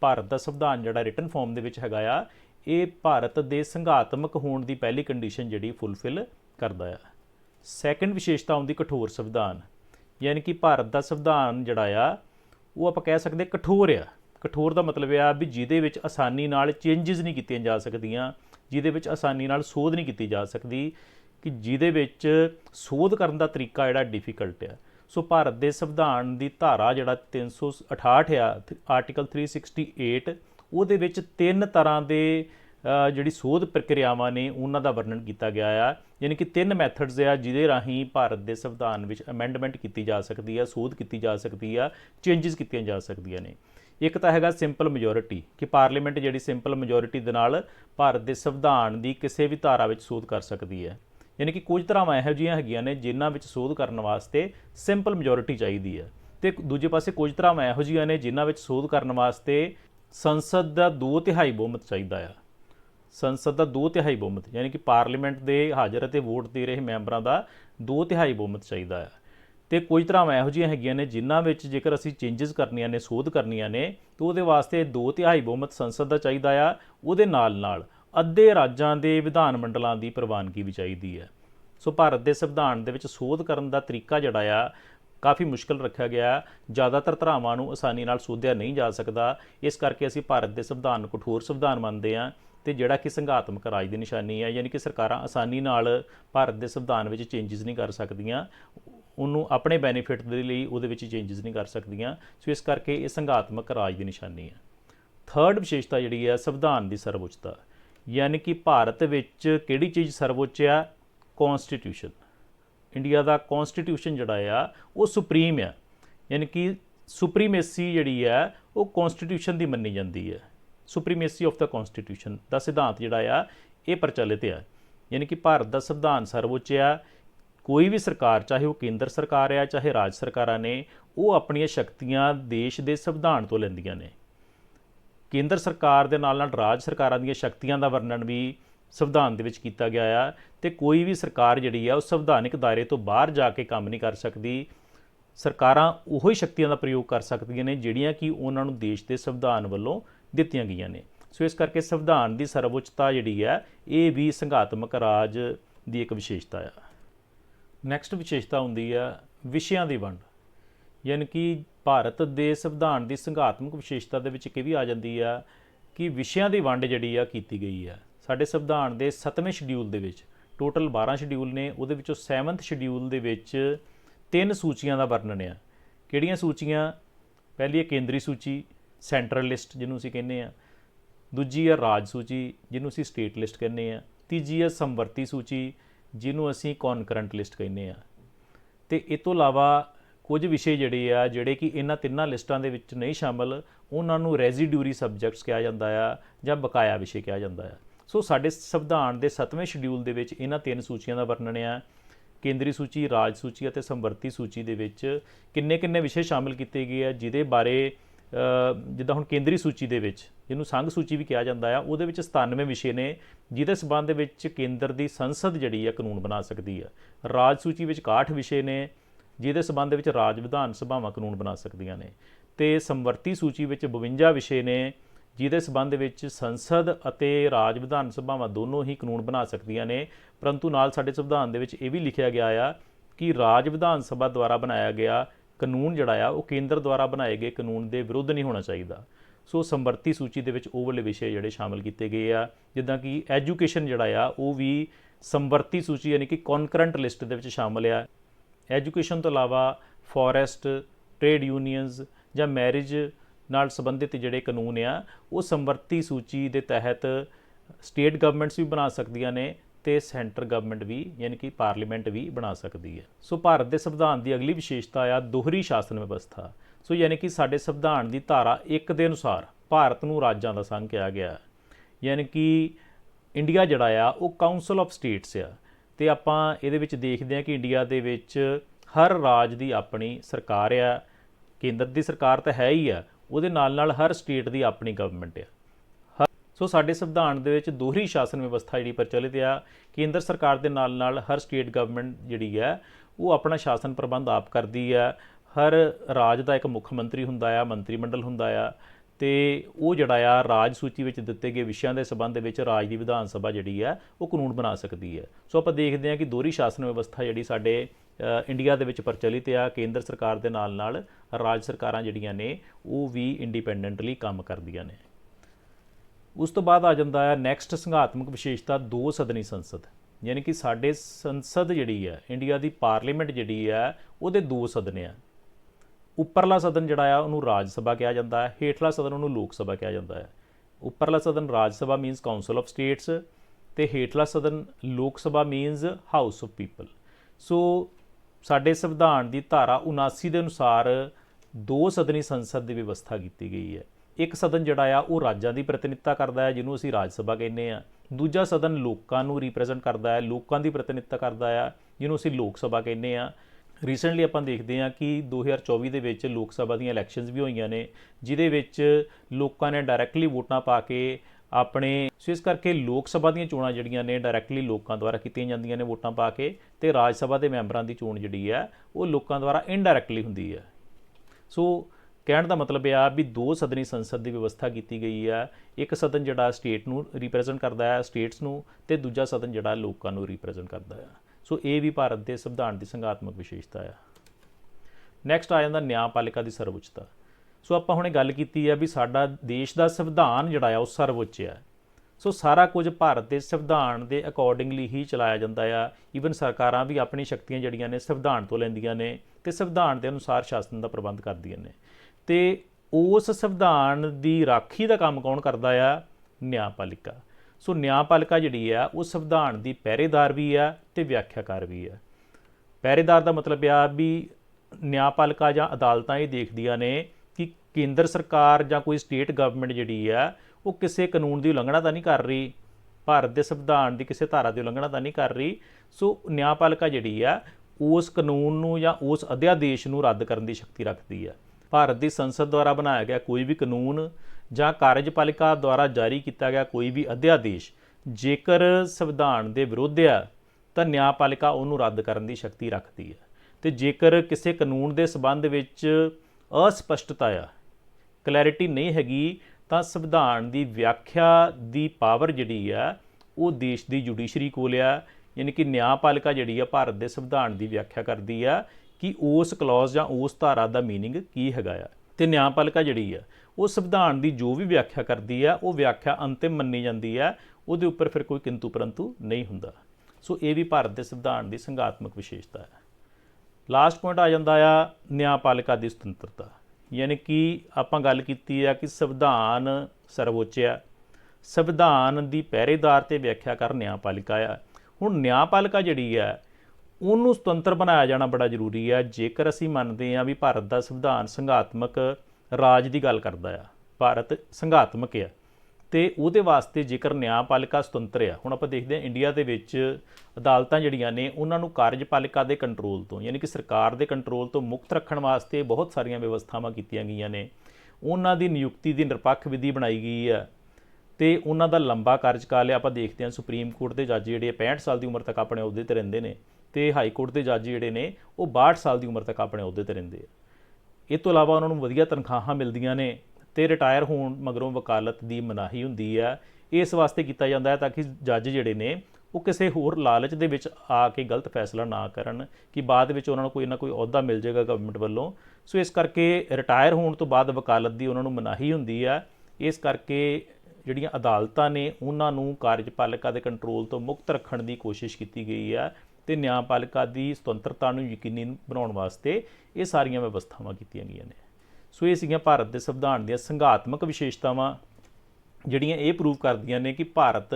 ਭਾਰਤ ਦਾ ਸੰਵਿਧਾਨ ਜਿਹੜਾ ਰਿਟਨ ਫਾਰਮ ਦੇ ਵਿੱਚ ਹੈਗਾ ਆ, ਇਹ ਭਾਰਤ ਦੇ ਸੰਘਾਤਮਕ ਹੋਣ ਦੀ ਪਹਿਲੀ ਕੰਡੀਸ਼ਨ ਜਿਹੜੀ ਫੁੱਲਫਿਲ ਕਰਦਾ ਆ। ਸੈਕੰਡ ਵਿਸ਼ੇਸ਼ਤਾ ਹੁੰਦੀ ਕਠੋਰ ਸੰਵਿਧਾਨ, ਯਾਨੀ ਕਿ ਭਾਰਤ ਦਾ ਸੰਵਿਧਾਨ ਜਿਹੜਾ ਆ, ਉਹ ਆਪਾਂ ਕਹਿ ਸਕਦੇ ਕਠੋਰ ਆ। ਕਠੋਰ ਦਾ ਮਤਲਬ ਆ ਵੀ ਜਿਹਦੇ ਵਿੱਚ ਆਸਾਨੀ ਨਾਲ ਚੇਂਜਸ ਨਹੀਂ ਕੀਤੀਆਂ ਜਾ ਸਕਦੀਆਂ, ਜਿਹਦੇ ਵਿੱਚ ਆਸਾਨੀ ਨਾਲ ਸੋਧ ਨਹੀਂ ਕੀਤੀ ਜਾ ਸਕਦੀ, ਕਿ ਜਿਹਦੇ ਵਿੱਚ ਸੋਧ ਕਰਨ ਦਾ ਤਰੀਕਾ ਜਿਹੜਾ ਡਿਫਿਕਲਟ ਆ। ਸੋ ਭਾਰਤ ਦੇ ਸੰਵਿਧਾਨ ਦੀ ਧਾਰਾ ਜਿਹੜਾ 368 ਆ ਆਰਟੀਕਲ 368 ਉਹਦੇ ਵਿੱਚ ਤਿੰਨ ਤਰ੍ਹਾਂ ਦੇ ਜਿਹੜੀ ਸੋਧ ਪ੍ਰਕਿਰਿਆਵਾਂ ਨੇ, ਉਹਨਾਂ ਦਾ ਵਰਣਨ ਕੀਤਾ ਗਿਆ ਆ। ਯਾਨੀ ਕਿ ਤਿੰਨ ਮੈਥਡਸ ਆ, ਜਿਹਦੇ ਰਾਹੀਂ ਭਾਰਤ ਦੇ ਸੰਵਿਧਾਨ ਵਿੱਚ ਅਮੈਂਡਮੈਂਟ ਕੀਤੀ ਜਾ ਸਕਦੀ ਆ, ਸੋਧ ਕੀਤੀ ਜਾ ਸਕਦੀ ਆ ਚੇਂਜਸ ਕੀਤੀਆਂ ਜਾ ਸਕਦੀਆਂ ਨੇ। ਇੱਕ ਤਾਂ ਹੈਗਾ ਸਿੰਪਲ ਮੈਜੋਰਿਟੀ ਕਿ ਪਾਰਲੀਮੈਂਟ ਜਿਹੜੀ ਸਿੰਪਲ ਮੈਜੋਰਿਟੀ ਦੇ ਨਾਲ ਭਾਰਤ ਦੇ ਸੰਵਿਧਾਨ ਦੀ ਕਿਸੇ ਵੀ ਧਾਰਾ ਵਿੱਚ ਸੋਧ ਕਰ ਸਕਦੀ ਹੈ। ਯਾਨੀ ਕਿ ਕੁਝ ਧਰਾਵਾਂ ਇਹੋ ਜਿਹੀਆਂ ਹੈਗੀਆਂ ਨੇ ਜਿਨ੍ਹਾਂ ਵਿੱਚ ਸੋਧ ਕਰਨ ਵਾਸਤੇ ਸਿੰਪਲ ਮੈਜੋਰਿਟੀ ਚਾਹੀਦੀ ਹੈ। ਤੇ ਦੂਜੇ ਪਾਸੇ ਕੁਝ ਧਰਾਵਾਂ ਇਹੋ ਜਿਹੀਆਂ ਨੇ ਜਿਨ੍ਹਾਂ ਵਿੱਚ ਸੋਧ ਕਰਨ ਵਾਸਤੇ ਸੰਸਦ ਦਾ 2 ਤਿਹਾਈ ਬਹੁਮਤ ਚਾਹੀਦਾ ਆ। ਸੰਸਦ ਦਾ 2 ਤਿਹਾਈ ਬਹੁਮਤ, ਯਾਨੀ ਕਿ ਪਾਰਲੀਮੈਂਟ ਦੇ ਹਾਜ਼ਰ ਅਤੇ ਵੋਟ ਦੇ ਰਹੇ ਮੈਂਬਰਾਂ ਦਾ 2 ਤਿਹਾਈ ਬਹੁਮਤ ਚਾਹੀਦਾ ਆ। ਤੇ ਕੁਝ ਧਰਾਵਾਂ ਇਹੋ ਜਿਹੀਆਂ ਹੈਗੀਆਂ ਨੇ ਜਿਨ੍ਹਾਂ ਵਿੱਚ ਜੇਕਰ ਅਸੀਂ ਚੇਂਜਸ ਕਰਨੀਆਂ ਨੇ, ਸੋਧ ਕਰਨੀਆਂ ਨੇ, ਤਾਂ ਉਹਦੇ ਵਾਸਤੇ 2 ਤਿਹਾਈ ਬਹੁਮਤ ਸੰਸਦ ਦਾ ਚਾਹੀਦਾ ਆ, ਉਹਦੇ ਨਾਲ ਨਾਲ ਅੱਧੇ ਰਾਜਾਂ ਦੇ ਵਿਧਾਨ ਮੰਡਲਾਂ ਦੀ ਪ੍ਰਵਾਨਗੀ ਵੀ ਚਾਹੀਦੀ ਹੈ। ਸੋ ਭਾਰਤ ਦੇ ਸੰਵਿਧਾਨ ਦੇ ਵਿੱਚ ਸੋਧ ਕਰਨ ਦਾ ਤਰੀਕਾ ਜਿਹੜਾ ਆ, ਕਾਫੀ ਮੁਸ਼ਕਲ ਰੱਖਿਆ ਗਿਆ। ਜ਼ਿਆਦਾਤਰ ਧਰਾਵਾਂ ਨੂੰ ਆਸਾਨੀ ਨਾਲ ਸੋਧਿਆ ਨਹੀਂ ਜਾ ਸਕਦਾ। ਇਸ ਕਰਕੇ ਅਸੀਂ ਭਾਰਤ ਦੇ ਸੰਵਿਧਾਨ ਨੂੰ ਕਠੋਰ ਸੰਵਿਧਾਨ ਮੰਨਦੇ ਹਾਂ ਤੇ ਜਿਹੜਾ ਕਿ ਸੰਘਾਤਮਕ ਰਾਜ ਦੀ ਨਿਸ਼ਾਨੀ ਹੈ, ਯਾਨੀ ਕਿ ਸਰਕਾਰਾਂ ਆਸਾਨੀ ਨਾਲ ਭਾਰਤ ਦੇ ਸੰਵਿਧਾਨ ਵਿੱਚ ਚੇਂਜਸ ਨਹੀਂ ਕਰ ਸਕਦੀਆਂ। ਉਹਨੂੰ ਆਪਣੇ ਬੈਨੀਫਿਟ ਦੇ ਲਈ ਉਹਦੇ ਵਿੱਚ ਚੇਂਜਸ ਨਹੀਂ ਕਰ ਸਕਦੀਆਂ। ਸੋ ਇਸ ਕਰਕੇ ਇਹ ਸੰਘਾਤਮਕ ਰਾਜ ਦੀ ਨਿਸ਼ਾਨੀ ਹੈ। ਥਰਡ ਵਿਸ਼ੇਸ਼ਤਾ ਜਿਹੜੀ ਹੈ, ਸੰਵਿਧਾਨ ਦੀ ਸਰਵਉੱਚਤਾ। ਯਾਨੀ ਕਿ ਭਾਰਤ ਵਿੱਚ ਕਿਹੜੀ ਚੀਜ਼ ਸਰਵਉੱਚ ਆ? ਕਨਸਟੀਟਿਊਸ਼ਨ ਇੰਡੀਆ ਦਾ ਕਨਸਟੀਟਿਊਸ਼ਨ ਜਿਹੜਾ ਆ, ਉਹ ਸੁਪਰੀਮ ਆ। ਯਾਨੀ ਕਿ ਸੁਪਰੀਮੇਸੀ ਜਿਹੜੀ ਆ, ਉਹ ਕਨਸਟੀਟਿਊਸ਼ਨ ਦੀ ਮੰਨੀ ਜਾਂਦੀ ਹੈ ਸੁਪਰੀਮੇਸੀ ਆਫ ਦਾ ਕਨਸਟੀਟਿਊਸ਼ਨ ਦਾ ਸਿਧਾਂਤ ਜਿਹੜਾ ਆ, ਇਹ ਪ੍ਰਚਲਿਤ ਆ। ਯਾਨੀ ਕਿ ਭਾਰਤ ਦਾ ਸੰਵਿਧਾਨ ਸਰਵਉੱਚ ਆ। ਕੋਈ ਵੀ ਸਰਕਾਰ, ਚਾਹੇ ਉਹ ਕੇਂਦਰ ਸਰਕਾਰ ਆ, ਚਾਹੇ ਰਾਜ ਸਰਕਾਰਾਂ ਨੇ, ਉਹ ਆਪਣੀਆਂ ਸ਼ਕਤੀਆਂ ਦੇਸ਼ ਦੇ ਸੰਵਿਧਾਨ ਤੋਂ ਲੈਂਦੀਆਂ ਨੇ। ਕੇਂਦਰ ਸਰਕਾਰ ਦੇ ਨਾਲ ਨਾਲ ਰਾਜ ਸਰਕਾਰਾਂ ਦੀਆਂ ਸ਼ਕਤੀਆਂ ਦਾ ਵਰਣਨ ਵੀ ਸੰਵਿਧਾਨ ਦੇ ਵਿੱਚ ਕੀਤਾ ਗਿਆ ਆ ਤੇ ਕੋਈ ਵੀ ਸਰਕਾਰ ਜਿਹੜੀ ਆ, ਉਹ ਸੰਵਿਧਾਨਿਕ ਦਾਇਰੇ ਤੋਂ ਬਾਹਰ ਜਾ ਕੇ ਕੰਮ ਨਹੀਂ ਕਰ ਸਕਦੀ। ਸਰਕਾਰਾਂ ਉਹੋ ਹੀ ਸ਼ਕਤੀਆਂ ਦਾ ਪ੍ਰਯੋਗ ਕਰ ਸਕਦੀਆਂ ਨੇ, ਜਿਹੜੀਆਂ ਕਿ ਉਹਨਾਂ ਨੂੰ ਦੇਸ਼ ਦੇ ਸੰਵਿਧਾਨ ਵੱਲੋਂ ਦਿੱਤੀਆਂ ਗਈਆਂ ਨੇ। ਸੋ ਇਸ ਕਰਕੇ ਸੰਵਿਧਾਨ ਦੀ ਸਰਵਉੱਚਤਾ ਜਿਹੜੀ ਹੈ ਇਹ ਵੀ ਸੰਘਾਤਮਕ ਰਾਜ ਦੀ ਇੱਕ ਵਿਸ਼ੇਸ਼ਤਾ ਆ। ਨੈਕਸਟ ਵਿਸ਼ੇਸ਼ਤਾ ਹੁੰਦੀ ਆ, ਵਿਸ਼ਿਆਂ ਦੀ ਵੰਡ। ਯਾਨੀ ਕਿ ਭਾਰਤ ਦੇ ਸੰਵਿਧਾਨ ਦੀ ਸੰਘਾਤਮਕ ਵਿਸ਼ੇਸ਼ਤਾ ਦੇ ਵਿੱਚ ਇੱਕ ਇਹ ਵੀ ਆ ਜਾਂਦੀ ਆ ਕਿ ਵਿਸ਼ਿਆਂ ਦੀ ਵੰਡ ਜਿਹੜੀ ਆ ਕੀਤੀ ਗਈ ਆ। ਸਾਡੇ ਸੰਵਿਧਾਨ ਦੇ 7ਵੇਂ ਸ਼ਡਿਊਲ ਦੇ ਵਿੱਚ ਟੋਟਲ 12 ਸ਼ਡਿਊਲ ਨੇ, ਉਹਦੇ ਵਿੱਚੋਂ 7th ਸ਼ਡਿਊਲ ਦੇ ਵਿੱਚ ਤਿੰਨ ਸੂਚੀਆਂ ਦਾ ਵਰਣਨ ਆ। ਕਿਹੜੀਆਂ ਸੂਚੀਆਂ? ਪਹਿਲੀ ਹੈ ਕੇਂਦਰੀ ਸੂਚੀ ਸੈਂਟਰਲ ਲਿਸਟ ਜਿਹਨੂੰ ਅਸੀਂ ਕਹਿੰਦੇ ਆ। ਦੂਜੀ ਹੈ ਰਾਜ ਸੂਚੀ, ਜਿਹਨੂੰ ਅਸੀਂ ਸਟੇਟ ਲਿਸਟ ਕਹਿੰਦੇ ਆ। ਤੀਜੀ ਹੈ ਸਮਵਰਤੀ ਸੂਚੀ, ਜਿਹਨੂੰ ਅਸੀਂ ਕੌਨਕਰੈਂਟ ਲਿਸਟ ਕਹਿੰਦੇ ਆ। ਤੇ ਇਹ ਤੋਂ ਇਲਾਵਾ ਕੁਝ ਵਿਸ਼ੇ ਜਿਹੜੇ ਆ, ਜਿਹੜੇ ਕਿ ਇਹਨਾਂ ਤਿੰਨਾਂ ਲਿਸਟਾਂ ਦੇ ਵਿੱਚ ਨਹੀਂ ਸ਼ਾਮਲ, ਉਹਨਾਂ ਨੂੰ ਰੈਜ਼ੀਡਿਊਰੀ ਸਬਜੈਕਟਸ ਕਿਹਾ ਜਾਂਦਾ ਆ ਜਾਂ ਬਕਾਇਆ ਵਿਸ਼ੇ ਕਿਹਾ ਜਾਂਦਾ ਆ। ਸੋ ਸਾਡੇ ਸੰਵਿਧਾਨ ਦੇ 7ਵੇਂ ਸ਼ਡਿਊਲ ਦੇ ਵਿੱਚ ਇਹਨਾਂ ਤਿੰਨ ਸੂਚੀਆਂ ਦਾ ਵਰਣਨ ਆ। ਕੇਂਦਰੀ ਸੂਚੀ, ਰਾਜ ਸੂਚੀ ਅਤੇ ਸੰਵਰਤੀ ਸੂਚੀ ਦੇ ਵਿੱਚ ਕਿੰਨੇ ਕਿੰਨੇ ਵਿਸ਼ੇ ਸ਼ਾਮਿਲ ਕੀਤੇ ਗਏ ਆ, ਜਿਹਦੇ ਬਾਰੇ ਜਿੱਦਾਂ ਹੁਣ ਕੇਂਦਰੀ ਸੂਚੀ ਦੇ ਵਿੱਚ, ਜਿਹਨੂੰ ਸੰਘ ਸੂਚੀ ਵੀ ਕਿਹਾ ਜਾਂਦਾ ਆ, ਉਹਦੇ ਵਿੱਚ 97 ਵਿਸ਼ੇ ਨੇ, ਜਿਹਦੇ ਸਬੰਧ ਦੇ ਵਿੱਚ ਕੇਂਦਰ ਦੀ ਸੰਸਦ ਜਿਹੜੀ ਆ ਕਾਨੂੰਨ ਬਣਾ ਸਕਦੀ ਆ। ਰਾਜ ਸੂਚੀ ਵਿੱਚ 61 ਵਿਸ਼ੇ ਨੇ ਜਿਹਦੇ ਸਬੰਧ ਦੇ ਵਿੱਚ ਰਾਜ ਵਿਧਾਨ ਸਭਾਵਾਂ ਕਾਨੂੰਨ ਬਣਾ ਸਕਦੀਆਂ ਨੇ। ਤੇ ਸੰਵਰਤੀ ਸੂਚੀ ਵਿੱਚ 52 ਵਿਸ਼ੇ ਨੇ, ਜਿਹਦੇ ਸਬੰਧ ਵਿੱਚ ਸੰਸਦ ਅਤੇ ਰਾਜ ਵਿਧਾਨ ਸਭਾਵਾਂ ਦੋਨੋਂ ਹੀ ਕਾਨੂੰਨ ਬਣਾ ਸਕਦੀਆਂ ਨੇ। ਪਰੰਤੂ ਨਾਲ ਸਾਡੇ ਸੰਵਿਧਾਨ ਦੇ ਵਿੱਚ ਇਹ ਵੀ ਲਿਖਿਆ ਗਿਆ ਆ ਕਿ ਰਾਜ ਵਿਧਾਨ ਸਭਾ ਦੁਆਰਾ ਬਣਾਇਆ ਗਿਆ ਕਾਨੂੰਨ ਜਿਹੜਾ ਆ, ਉਹ ਕੇਂਦਰ ਦੁਆਰਾ ਬਣਾਏ ਗਏ ਕਾਨੂੰਨ ਦੇ ਵਿਰੁੱਧ ਨਹੀਂ ਹੋਣਾ ਚਾਹੀਦਾ। ਸੋ ਸੰਵਰਤੀ ਸੂਚੀ ਦੇ ਵਿੱਚ ਉਹ ਵਾਲੇ ਵਿਸ਼ੇ ਜਿਹੜੇ ਸ਼ਾਮਲ ਕੀਤੇ ਗਏ ਆ, ਜਿੱਦਾਂ ਕਿ ਐਜੂਕੇਸ਼ਨ ਜਿਹੜਾ ਆ, ਉਹ ਵੀ ਸੰਵਰਤੀ ਸੂਚੀ ਯਾਨੀ ਕਿ ਕੌਨਕਰੈਂਟ ਲਿਸਟ ਦੇ ਵਿੱਚ ਸ਼ਾਮਲ ਆ। ਐਜੂਕੇਸ਼ਨ ਤੋਂ ਇਲਾਵਾ ਫੋਰੈਸਟ, ਟ੍ਰੇਡ ਯੂਨੀਅਨਸ ਜਾਂ ਮੈਰਿਜ ਨਾਲ ਸੰਬੰਧਿਤ ਜਿਹੜੇ ਕਾਨੂੰਨ ਆ, ਉਹ ਸੰਵਰਤੀ ਸੂਚੀ ਦੇ ਤਹਿਤ ਸਟੇਟ ਗਵਰਨਮੈਂਟਸ ਵੀ ਬਣਾ ਸਕਦੀਆਂ ਨੇ ਤੇ ਸੈਂਟਰ ਗਵਰਨਮੈਂਟ ਵੀ, ਯਾਨੀ ਕਿ ਪਾਰਲੀਮੈਂਟ ਵੀ ਬਣਾ ਸਕਦੀ ਹੈ। ਸੋ ਭਾਰਤ ਦੇ ਸੰਵਿਧਾਨ ਦੀ ਅਗਲੀ ਵਿਸ਼ੇਸ਼ਤਾ ਆ ਦੋਹਰੀ ਸ਼ਾਸਨ ਵਿਵਸਥਾ। ਸੋ ਯਾਨੀ ਕਿ ਸਾਡੇ ਸੰਵਿਧਾਨ ਦੀ ਧਾਰਾ 1 ਦੇ ਅਨੁਸਾਰ ਭਾਰਤ ਨੂੰ ਰਾਜਾਂ ਦਾ ਸੰਘ ਕਿਹਾ ਗਿਆ। ਹੈ। ਯਾਨੀ ਕਿ ਇੰਡੀਆ ਜਿਹੜਾ ਆ, ਉਹ ਕਾਉਂਸਲ ਆਫ ਸਟੇਟਸ ਆ। ਤੇ ਆਪਾਂ ਇਹਦੇ ਵਿੱਚ ਦੇਖਦੇ ਹਾਂ ਕਿ ਇੰਡੀਆ ਦੇ ਵਿੱਚ ਹਰ ਰਾਜ ਦੀ ਆਪਣੀ ਸਰਕਾਰ ਆ, ਕੇਂਦਰ ਦੀ ਸਰਕਾਰ ਤਾਂ ਹੈ ਹੀ ਆ, ਉਹਦੇ ਨਾਲ ਨਾਲ ਹਰ ਸਟੇਟ ਦੀ ਆਪਣੀ ਗਵਰਨਮੈਂਟ ਆ। ਹ- ਸੋ ਸਾਡੇ ਸੰਵਿਧਾਨ ਦੇ ਵਿੱਚ ਦੋਹਰੀ ਸ਼ਾਸਨ ਵਿਵਸਥਾ ਜਿਹੜੀ ਪ੍ਰਚਲਿਤ ਆ, ਕੇਂਦਰ ਸਰਕਾਰ ਦੇ ਨਾਲ ਨਾਲ ਹਰ ਸਟੇਟ ਗਵਰਨਮੈਂਟ ਜਿਹੜੀ ਹੈ ਉਹ ਆਪਣਾ ਸ਼ਾਸਨ ਪ੍ਰਬੰਧ ਆਪ ਕਰਦੀ ਆ। ਹਰ ਰਾਜ ਦਾ ਇੱਕ ਮੁੱਖ ਮੰਤਰੀ ਹੁੰਦਾ ਆ, ਮੰਤਰੀ ਮੰਡਲ ਹੁੰਦਾ ਆ ਤੇ ਉਹ ਜਿਹੜਾ ਆ ਰਾਜ ਸੂਚੀ ਵਿੱਚ ਦਿੱਤੇ ਗਏ ਵਿਸ਼ਿਆਂ ਦੇ ਸਬੰਧ ਦੇ ਵਿੱਚ ਰਾਜ ਦੀ ਵਿਧਾਨ ਸਭਾ ਜਿਹੜੀ ਆ, ਉਹ ਕਾਨੂੰਨ ਬਣਾ ਸਕਦੀ ਹੈ। ਸੋ ਆਪਾਂ ਦੇਖਦੇ ਹਾਂ ਕਿ ਦੋਹਰੀ ਸ਼ਾਸਨ ਵਿਵਸਥਾ ਜਿਹੜੀ ਸਾਡੇ ਇੰਡੀਆ ਦੇ ਵਿੱਚ ਪ੍ਰਚਲਿਤ ਆ, ਕੇਂਦਰ ਸਰਕਾਰ ਦੇ ਨਾਲ ਨਾਲ ਰਾਜ ਸਰਕਾਰਾਂ ਜਿਹੜੀਆਂ ਨੇ, ਉਹ ਵੀ ਇੰਡੀਪੈਂਡੈਂਟਲੀ ਕੰਮ ਕਰਦੀਆਂ ਨੇ। ਉਸ ਤੋਂ ਬਾਅਦ ਆ ਜਾਂਦਾ ਹੈ ਨੈਕਸਟ ਸੰਘਾਤਮਕ ਵਿਸ਼ੇਸ਼ਤਾ ਦੋ ਸਦਨੀ ਸੰਸਦ। ਯਾਨੀ ਕਿ ਸਾਡੇ ਸੰਸਦ ਜਿਹੜੀ ਹੈ ਇੰਡੀਆ ਦੀ ਪਾਰਲੀਮੈਂਟ ਜਿਹੜੀ ਹੈ ਉਹਦੇ ਦੋ ਸਦਨ ਆ। ਉੱਪਰਲਾ ਸਦਨ ਜਿਹੜਾ ਆ, ਉਹਨੂੰ ਰਾਜ ਸਭਾ ਕਿਹਾ ਜਾਂਦਾ ਹੈ, ਹੇਠਲਾ ਸਦਨ ਉਹਨੂੰ ਲੋਕ ਸਭਾ ਕਿਹਾ ਜਾਂਦਾ ਹੈ। ਉੱਪਰਲਾ ਸਦਨ Rajya Sabha means council of states ਤੇ ਹੇਠਲਾ ਸਦਨ Lok Sabha means house of people so ਸਾਡੇ ਸੰਵਿਧਾਨ ਦੀ ਧਾਰਾ 79 ਦੇ ਅਨੁਸਾਰ ਦੋ ਸਦਨੀ ਸੰਸਦ ਦੀ ਵਿਵਸਥਾ ਕੀਤੀ ਗਈ ਹੈ। ਇੱਕ ਸਦਨ ਜਿਹੜਾ ਆ, ਉਹ ਰਾਜਾਂ ਦੀ ਪ੍ਰਤੀਨਿਧਤਾ ਕਰਦਾ ਹੈ, ਜਿਹਨੂੰ ਅਸੀਂ ਰਾਜ ਸਭਾ ਕਹਿੰਦੇ ਆ ਦੂਜਾ ਸਦਨ ਲੋਕਾਂ ਨੂੰ ਰਿਪਰੈਜ਼ੈਂਟ ਕਰਦਾ ਹੈ, ਲੋਕਾਂ ਦੀ ਪ੍ਰਤੀਨਿਧਤਾ ਕਰਦਾ ਆ ਜਿਹਨੂੰ ਅਸੀਂ ਲੋਕ ਸਭਾ ਕਹਿੰਦੇ ਆ ਰੀਸੈਂਟਲੀ ਆਪਾਂ ਦੇਖਦੇ ਹਾਂ ਕਿ 2024 ਦੇ ਵਿੱਚ ਲੋਕ ਸਭਾ ਦੀਆਂ ਇਲੈਕਸ਼ਨਸ ਵੀ ਹੋਈਆਂ ਨੇ, ਜਿਹਦੇ ਵਿੱਚ ਲੋਕਾਂ ਨੇ ਡਾਇਰੈਕਟਲੀ ਵੋਟਾਂ ਪਾ ਕੇ ਆਪਣੇ, ਸੋ ਇਸ ਕਰਕੇ ਲੋਕ ਸਭਾ ਦੀਆਂ ਚੋਣਾਂ ਜਿਹੜੀਆਂ ਨੇ ਡਾਇਰੈਕਟਲੀ ਲੋਕਾਂ ਦੁਆਰਾ ਕੀਤੀਆਂ ਜਾਂਦੀਆਂ ਨੇ ਵੋਟਾਂ ਪਾ ਕੇ ਤੇ ਰਾਜ ਸਭਾ ਦੇ ਮੈਂਬਰਾਂ ਦੀ ਚੋਣ ਜਿਹੜੀ ਹੈ, ਉਹ ਲੋਕਾਂ ਦੁਆਰਾ ਇਨਡਾਇਰੈਕਟਲੀ ਹੁੰਦੀ ਹੈ। ਸੋ ਕਹਿਣ ਦਾ ਮਤਲਬ ਇਹ ਆ ਵੀ ਦੋ ਸਦਨੀ ਸੰਸਦ ਦੀ ਵਿਵਸਥਾ ਕੀਤੀ ਗਈ ਆ ਇੱਕ ਸਦਨ ਜਿਹੜਾ ਸਟੇਟ ਨੂੰ ਰਿਪਰੈਜ਼ੈਂਟ ਕਰਦਾ ਹੈ ਸਟੇਟਸ ਨੂੰ ਤੇ ਦੂਜਾ ਸਦਨ ਜਿਹੜਾ ਲੋਕਾਂ ਨੂੰ ਰਿਪਰੈਜ਼ੈਂਟ ਕਰਦਾ ਹੈ। ਸੋ ਇਹ ਵੀ ਭਾਰਤ ਦੇ ਸੰਵਿਧਾਨ ਦੀ ਸੰਘਾਤਮਕ ਵਿਸ਼ੇਸ਼ਤਾ ਆ। ਨੈਕਸਟ ਆ ਜਾਂਦਾ ਨਿਆਂਪਾਲਿਕਾ ਦੀ ਸਰਵਉੱਚਤਾ। ਸੋ ਆਪਾਂ ਹੁਣੇ ਗੱਲ ਕੀਤੀ ਆ ਵੀ ਸਾਡਾ ਦੇਸ਼ ਦਾ ਸੰਵਿਧਾਨ ਜਿਹੜਾ ਆ, ਉਹ ਸਰਵਉੱਚ ਆ। ਸੋ ਸਾਰਾ ਕੁਝ ਭਾਰਤ ਦੇ ਸੰਵਿਧਾਨ ਦੇ ਅਕੋਰਡਿੰਗਲੀ ਹੀ ਚਲਾਇਆ ਜਾਂਦਾ ਆ। ਈਵਨ ਸਰਕਾਰਾਂ ਵੀ ਆਪਣੀ ਸ਼ਕਤੀਆਂ ਜਿਹੜੀਆਂ ਨੇ ਸੰਵਿਧਾਨ ਤੋਂ ਲੈਂਦੀਆਂ ਨੇ ਤੇ ਸੰਵਿਧਾਨ ਦੇ ਅਨੁਸਾਰ ਸ਼ਾਸਨ ਦਾ ਪ੍ਰਬੰਧ ਕਰਦੀਆਂ ਨੇ। ਤੇ ਉਸ ਸੰਵਿਧਾਨ ਦੀ ਰਾਖੀ ਦਾ ਕੰਮ ਕੌਣ ਕਰਦਾ ਆ? ਨਿਆਂਪਾਲਿਕਾ। ਸੋ ਨਿਆਂਪਾਲਿਕਾ ਜਿਹੜੀ ਆ, ਉਹ ਸੰਵਿਧਾਨ ਦੀ ਪਹਿਰੇਦਾਰ ਵੀ ਆ ਤੇ ਵਿਆਖਿਆਕਾਰ ਵੀ ਆ। ਪਹਿਰੇਦਾਰ ਦਾ ਮਤਲਬ ਆ ਵੀ ਨਿਆਂਪਾਲਿਕਾ ਜਾਂ ਅਦਾਲਤਾਂ ਇਹ ਦੇਖਦੀਆਂ ਨੇ ਕਿ ਕੇਂਦਰ ਸਰਕਾਰ ਜਾਂ ਕੋਈ ਸਟੇਟ ਗਵਰਨਮੈਂਟ ਜਿਹੜੀ ਆ, ਉਹ ਕਿਸੇ ਕਾਨੂੰਨ ਦੀ ਉਲੰਘਣਾ ਤਾਂ ਨਹੀਂ ਕਰ ਰਹੀ, ਭਾਰਤ ਦੇ ਸੰਵਿਧਾਨ ਦੀ ਕਿਸੇ ਧਾਰਾ ਦੀ ਉਲੰਘਣਾ ਤਾਂ ਨਹੀਂ ਕਰ ਰਹੀ। ਸੋ ਨਿਆਂਪਾਲਿਕਾ ਜਿਹੜੀ ਆ, ਉਸ ਕਾਨੂੰਨ ਨੂੰ ਜਾਂ ਉਸ ਅਧਿਆਦੇਸ਼ ਨੂੰ ਰੱਦ ਕਰਨ ਦੀ ਸ਼ਕਤੀ ਰੱਖਦੀ ਹੈ ਭਾਰਤ ਦੀ ਸੰਸਦ ਦੁਆਰਾ ਬਣਾਇਆ ਗਿਆ ਕੋਈ ਵੀ ਕਾਨੂੰਨ ਜਾਂ ਕਾਰਜਪਾਲਿਕਾ ਦੁਆਰਾ ਜਾਰੀ ਕੀਤਾ ਗਿਆ ਕੋਈ ਵੀ ਅਧਿਆਦੇਸ਼ ਜੇਕਰ ਸੰਵਿਧਾਨ ਦੇ ਵਿਰੁੱਧ ਆ ਤਾਂ ਨਿਆਂਪਾਲਿਕਾ ਉਹਨੂੰ ਰੱਦ ਕਰਨ ਦੀ ਸ਼ਕਤੀ ਰੱਖਦੀ ਹੈ ਤੇ ਜੇਕਰ ਕਿਸੇ ਕਾਨੂੰਨ ਦੇ ਸਬੰਧ ਵਿੱਚ ਅਸਪਸ਼ਟਤਾ ਆ ਕਲੈਰਿਟੀ ਨਹੀਂ ਹੈਗੀ ਤਾਂ ਸੰਵਿਧਾਨ ਦੀ ਵਿਆਖਿਆ ਦੀ ਪਾਵਰ ਜਿਹੜੀ ਆ ਉਹ ਦੇਸ਼ ਦੀ ਜੁਡੀਸ਼ਰੀ ਕੋਲ ਆ ਯਾਨੀ ਕਿ ਨਿਆਂਪਾਲਿਕਾ ਜਿਹੜੀ ਆ ਭਾਰਤ ਦੇ ਸੰਵਿਧਾਨ ਦੀ ਵਿਆਖਿਆ ਕਰਦੀ ਆ ਕਿ ਉਸ ਕਲੌਜ਼ ਜਾਂ ਉਸ ਧਾਰਾ ਦਾ मीनिंग ਕੀ ਹੈਗਾ ਆ ਤੇ ਨਿਆਂਪਾਲਿਕਾ ਜਿਹੜੀ ਆ ਉਹ ਸੰਵਿਧਾਨ ਦੀ ਜੋ ਵੀ ਵਿਆਖਿਆ ਕਰਦੀ ਹੈ ਉਹ ਵਿਆਖਿਆ ਅੰਤਿਮ ਮੰਨੀ ਜਾਂਦੀ ਹੈ ਉਹਦੇ ਉੱਪਰ ਫਿਰ ਕੋਈ ਕਿੰਤੂ ਪਰੰਤੂ ਨਹੀਂ ਹੁੰਦਾ। ਸੋ ਇਹ ਵੀ ਭਾਰਤ ਦੇ ਸੰਵਿਧਾਨ ਦੀ ਸੰਘਾਤਮਕ ਵਿਸ਼ੇਸ਼ਤਾ ਹੈ। ਲਾਸਟ ਪੁਆਇੰਟ ਆ ਜਾਂਦਾ ਆ, ਨਿਆਂਪਾਲਿਕਾ ਦੀ ਸੁਤੰਤਰਤਾ। ਯਾਨੀ ਕਿ ਆਪਾਂ ਗੱਲ ਕੀਤੀ ਆ ਕਿ ਸੰਵਿਧਾਨ ਸਰਵਉੱਚ ਆ। ਸੰਵਿਧਾਨ ਦੀ ਪਹਿਰੇਦਾਰ ਤੇ ਵਿਆਖਿਆ ਕਰ ਨਿਆਂਪਾਲਿਕਾ ਆ। ਹੁਣ ਨਿਆਂਪਾਲਿਕਾ ਜਿਹੜੀ ਆ, ਉਹਨੂੰ ਸੁਤੰਤਰ ਬਣਾਇਆ ਜਾਣਾ ਬੜਾ ਜ਼ਰੂਰੀ ਆ। ਜੇਕਰ ਅਸੀਂ ਮੰਨਦੇ ਆ ਵੀ ਭਾਰਤ ਦਾ ਸੰਵਿਧਾਨ ਸੰਘਾਤਮਕ ਰਾਜ ਦੀ ਗੱਲ ਕਰਦਾ ਆ, ਭਾਰਤ ਸੰਘਾਤਮਕ ਆ। ਤੇ ਉਹਦੇ ਵਾਸਤੇ ਜੇਕਰ ਨਿਆਂਪਾਲਿਕਾ ਸੁਤੰਤਰ ਆ, ਹੁਣ ਆਪਾਂ ਦੇਖਦੇ ਹਾਂ ਇੰਡੀਆ ਦੇ ਵਿੱਚ ਅਦਾਲਤਾਂ ਜਿਹੜੀਆਂ ਨੇ, ਉਹਨਾਂ ਨੂੰ ਕਾਰਜਪਾਲਿਕਾ ਦੇ ਕੰਟਰੋਲ ਤੋਂ, ਯਾਨੀ ਕਿ ਸਰਕਾਰ ਦੇ ਕੰਟਰੋਲ ਤੋਂ ਮੁਕਤ ਰੱਖਣ ਵਾਸਤੇ ਬਹੁਤ ਸਾਰੀਆਂ ਵਿਵਸਥਾਵਾਂ ਕੀਤੀਆਂ ਗਈਆਂ ਨੇ। ਉਹਨਾਂ ਦੀ ਨਿਯੁਕਤੀ ਦੀ ਨਿਰਪੱਖ ਵਿਧੀ ਬਣਾਈ ਗਈ ਆ। ਤੇ ਉਹਨਾਂ ਦਾ ਲੰਬਾ ਕਾਰਜਕਾਲ ਹੈ ਆਪਾਂ ਦੇਖਦੇ ਹਾਂ ਸੁਪਰੀਮ ਕੋਰਟ ਦੇ ਜੱਜ ਜਿਹੜੇ ਆ 65 ਸਾਲ ਦੀ ਉਮਰ ਤੱਕ ਆਪਣੇ ਅਹੁਦੇ ਤੇ ਰਹਿੰਦੇ ਨੇ। ਤੇ ਹਾਈ ਕੋਰਟ ਦੇ ਜੱਜ ਜਿਹੜੇ ਨੇ, ਉਹ 62 ਸਾਲ ਦੀ ਉਮਰ ਤੱਕ ਆਪਣੇ ਅਹੁਦੇ ਤੇ ਰਹਿੰਦੇ ਆ। ਇਹ ਤੋਂ ਇਲਾਵਾ ਉਹਨਾਂ ਨੂੰ ਵਧੀਆ ਤਨਖਾਹਾਂ ਮਿਲਦੀਆਂ ਨੇ ਤੇ ਰਿਟਾਇਰ ਹੋਣ ਮਗਰੋਂ ਵਕਾਲਤ ਦੀ ਮਨਾਹੀ ਹੁੰਦੀ ਹੈ। ਇਸ ਵਾਸਤੇ ਕੀਤਾ ਜਾਂਦਾ ਹੈ ਤਾਂ ਕਿ ਜੱਜ ਜਿਹੜੇ ਨੇ ਉਹ ਕਿਸੇ ਹੋਰ ਲਾਲਚ ਦੇ ਵਿੱਚ ਆ ਕੇ ਗਲਤ ਫੈਸਲਾ ਨਾ ਕਰਨ ਕਿ ਬਾਅਦ ਵਿੱਚ ਉਹਨਾਂ ਨੂੰ ਕੋਈ ਨਾ ਕੋਈ ਅਹੁਦਾ ਮਿਲ ਜਾਏਗਾ ਗਵਰਨਮੈਂਟ ਵੱਲੋਂ। ਸੋ ਇਸ ਕਰਕੇ ਰਿਟਾਇਰ ਹੋਣ ਤੋਂ ਬਾਅਦ ਵਕਾਲਤ ਦੀ ਉਹਨਾਂ ਨੂੰ ਮਨਾਹੀ ਹੁੰਦੀ ਹੈ। ਇਸ ਕਰਕੇ ਜਿਹੜੀਆਂ ਅਦਾਲਤਾਂ ਨੇ ਉਹਨਾਂ ਨੂੰ ਕਾਰਜਪਾਲਿਕਾ ਦੇ ਕੰਟਰੋਲ ਤੋਂ ਮੁਕਤ ਰੱਖਣ ਦੀ ਕੋਸ਼ਿਸ਼ ਕੀਤੀ ਗਈ ਹੈ। ਤੇ ਨਿਆਂਪਾਲਿਕਾ ਦੀ ਸੁਤੰਤਰਤਾ ਨੂੰ ਯਕੀਨੀ ਬਣਾਉਣ ਵਾਸਤੇ ਇਹ ਸਾਰੀਆਂ ਵਿਵਸਥਾਵਾਂ ਕੀਤੀਆਂ ਗਈਆਂ ਨੇ। ਸੋ ਇਹ ਸੀਗੀਆਂ ਭਾਰਤ ਦੇ ਸੰਵਿਧਾਨ ਦੀਆਂ ਸੰਘਾਤਮਕ ਵਿਸ਼ੇਸ਼ਤਾਵਾਂ, ਜਿਹੜੀਆਂ ਇਹ ਪ੍ਰੂਵ ਕਰਦੀਆਂ ਨੇ ਕਿ ਭਾਰਤ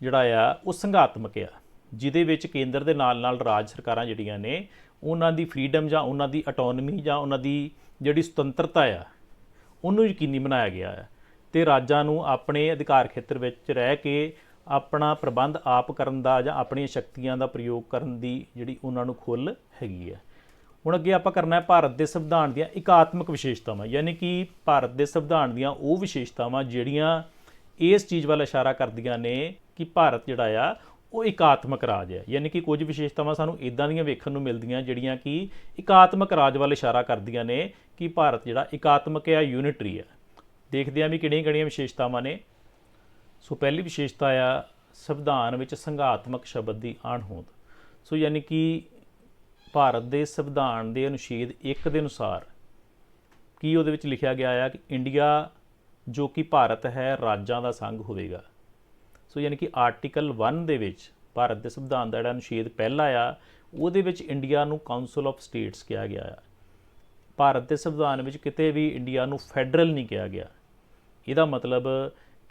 ਜਿਹੜਾ ਆ, ਉਹ ਸੰਘਾਤਮਕ ਆ, ਜਿਹਦੇ ਵਿੱਚ ਕੇਂਦਰ ਦੇ ਨਾਲ ਨਾਲ ਰਾਜ ਸਰਕਾਰਾਂ ਜਿਹੜੀਆਂ ਨੇ, ਉਹਨਾਂ ਦੀ ਫਰੀडम ਜਾਂ ਉਹਨਾਂ ਦੀ ਆਟੋਨਮੀ ਜਾਂ ਉਹਨਾਂ ਦੀ ਜਿਹੜੀ ਸੁਤੰਤਰਤਾ ਆ, ਉਹਨੂੰ ਯਕੀਨੀ ਬਣਾਇਆ ਗਿਆ ਹੈ ਤੇ ਰਾਜਾਂ ਨੂੰ ਆਪਣੇ ਅਧਿਕਾਰ ਖੇਤਰ ਵਿੱਚ ਰਹਿ ਕੇ ਆਪਣਾ ਪ੍ਰਬੰਧ ਆਪ ਕਰਨ ਦਾ ਜਾਂ ਆਪਣੀਆਂ ਸ਼ਕਤੀਆਂ ਦਾ ਪ੍ਰਯੋਗ ਕਰਨ ਦੀ ਜਿਹੜੀ ਉਹਨਾਂ ਨੂੰ ਖੁੱਲ੍ਹ ਹੈਗੀ ਹੈ। ਹੁਣ ਅੱਗੇ ਆਪਾਂ ਕਰਨਾ ਹੈ ਭਾਰਤ ਦੇ ਸੰਵਿਧਾਨ ਦੀਆਂ ਇਕਾਤਮਕ ਵਿਸ਼ੇਸ਼ਤਾਵਾਂ, ਯਾਨੀ ਕਿ ਭਾਰਤ ਦੇ ਸੰਵਿਧਾਨ ਦੀਆਂ ਉਹ ਵਿਸ਼ੇਸ਼ਤਾਵਾਂ ਜਿਹੜੀਆਂ ਇਸ ਚੀਜ਼ ਵੱਲ ਇਸ਼ਾਰਾ ਕਰਦੀਆਂ ਨੇ ਕਿ ਭਾਰਤ ਜਿਹੜਾ ਆ, ਉਹ ਇਕਾਤਮਕ ਰਾਜ ਹੈ। ਯਾਨੀ ਕਿ ਕੁਝ ਵਿਸ਼ੇਸ਼ਤਾਵਾਂ ਸਾਨੂੰ ਇਦਾਂ ਦੀਆਂ ਵੇਖਣ ਨੂੰ ਮਿਲਦੀਆਂ ਜਿਹੜੀਆਂ ਕਿ ਇਕਾਤਮਕ ਰਾਜ ਵੱਲ ਇਸ਼ਾਰਾ ਕਰਦੀਆਂ ਨੇ ਕਿ ਭਾਰਤ ਜਿਹੜਾ ਇਕਾਤਮਕ ਹੈ ਯੂਨਿਟਰੀ ਹੈ। ਦੇਖਦੇ ਹਾਂ ਵੀ ਕਿਹੜੀਆਂ-ਕਿਹੜੀਆਂ ਵਿਸ਼ੇਸ਼ਤਾਵਾਂ ਨੇ। ਸੋ ਪਹਿਲੀ ਵਿਸ਼ੇਸ਼ਤਾ ਆ ਸੰਵਿਧਾਨ ਵਿੱਚ ਸੰਘਾਤਮਕ ਸ਼ਬਦ ਦੀ ਅਣਹੋਂਦ ਸੋ ਯਾਨੀ ਕਿ ਭਾਰਤ ਦੇ ਸੰਵਿਧਾਨ ਦੇ ਅਨੁਛੇਦ 1 ਦੇ ਅਨੁਸਾਰ ਕੀ ਉਹਦੇ ਵਿੱਚ ਲਿਖਿਆ ਗਿਆ ਆ ਕਿ ਇੰਡੀਆ ਜੋ ਕਿ ਭਾਰਤ ਹੈ, ਰਾਜਾਂ ਦਾ ਸੰਘ ਹੋਵੇਗਾ। ਸੋ ਯਾਨੀ ਕਿ ਆਰਟੀਕਲ 1 ਦੇ ਵਿੱਚ ਭਾਰਤ ਦੇ ਸੰਵਿਧਾਨ ਦਾ ਜਿਹੜਾ ਅਨੁਛੇਦ ਪਹਿਲਾ ਆ, ਉਹਦੇ ਵਿੱਚ ਇੰਡੀਆ ਨੂੰ ਕਾਉਂਸਲ ਆਫ ਸਟੇਟਸ ਕਿਹਾ ਗਿਆ ਆ। ਭਾਰਤ ਦੇ ਸੰਵਿਧਾਨ ਵਿੱਚ ਕਿਤੇ ਵੀ ਇੰਡੀਆ ਨੂੰ ਫੈਡਰਲ ਨਹੀਂ ਕਿਹਾ ਗਿਆ। ਇਹਦਾ ਮਤਲਬ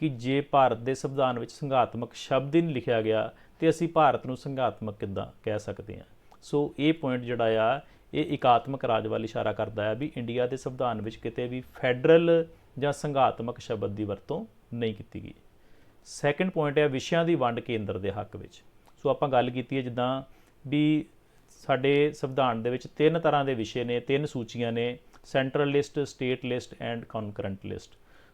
ਕਿ ਜੇ ਭਾਰਤ ਦੇ ਸੰਵਿਧਾਨ ਵਿੱਚ ਸੰਘਾਤਮਕ ਸ਼ਬਦ ਹੀ ਨਹੀਂ ਲਿਖਿਆ ਗਿਆ, ਤੇ ਅਸੀਂ ਭਾਰਤ ਨੂੰ ਸੰਘਾਤਮਕ ਕਿੱਦਾਂ ਕਹਿ ਸਕਦੇ ਹਾਂ? ਸੋ ਇਹ ਪੁਆਇੰਟ ਜਿਹੜਾ ਆ, ਇਹ ਇਕਾਤਮਕ ਰਾਜ ਵੱਲ ਇਸ਼ਾਰਾ ਕਰਦਾ ਹੈ ਵੀ ਇੰਡੀਆ ਦੇ ਸੰਵਿਧਾਨ ਵਿੱਚ ਕਿਤੇ ਵੀ ਫੈਡਰਲ ਜਾਂ ਸੰਘਾਤਮਕ ਸ਼ਬਦ ਦੀ ਵਰਤੋਂ ਨਹੀਂ ਕੀਤੀ ਗਈ। ਸੈਕੰਡ ਪੁਆਇੰਟ ਹੈ ਵਿਸ਼ਿਆਂ ਦੀ ਵੰਡ ਕੇਂਦਰ ਦੇ ਹੱਕ ਵਿੱਚ। ਸੋ ਆਪਾਂ ਗੱਲ ਕੀਤੀ ਹੈ ਜਿੱਦਾਂ ਵੀ ਸਾਡੇ ਸੰਵਿਧਾਨ ਦੇ ਵਿੱਚ ਤਿੰਨ ਤਰ੍ਹਾਂ ਦੇ ਵਿਸ਼ੇ ਨੇ, ਤਿੰਨ ਸੂਚੀਆਂ ਨੇ central list state list and concurrent list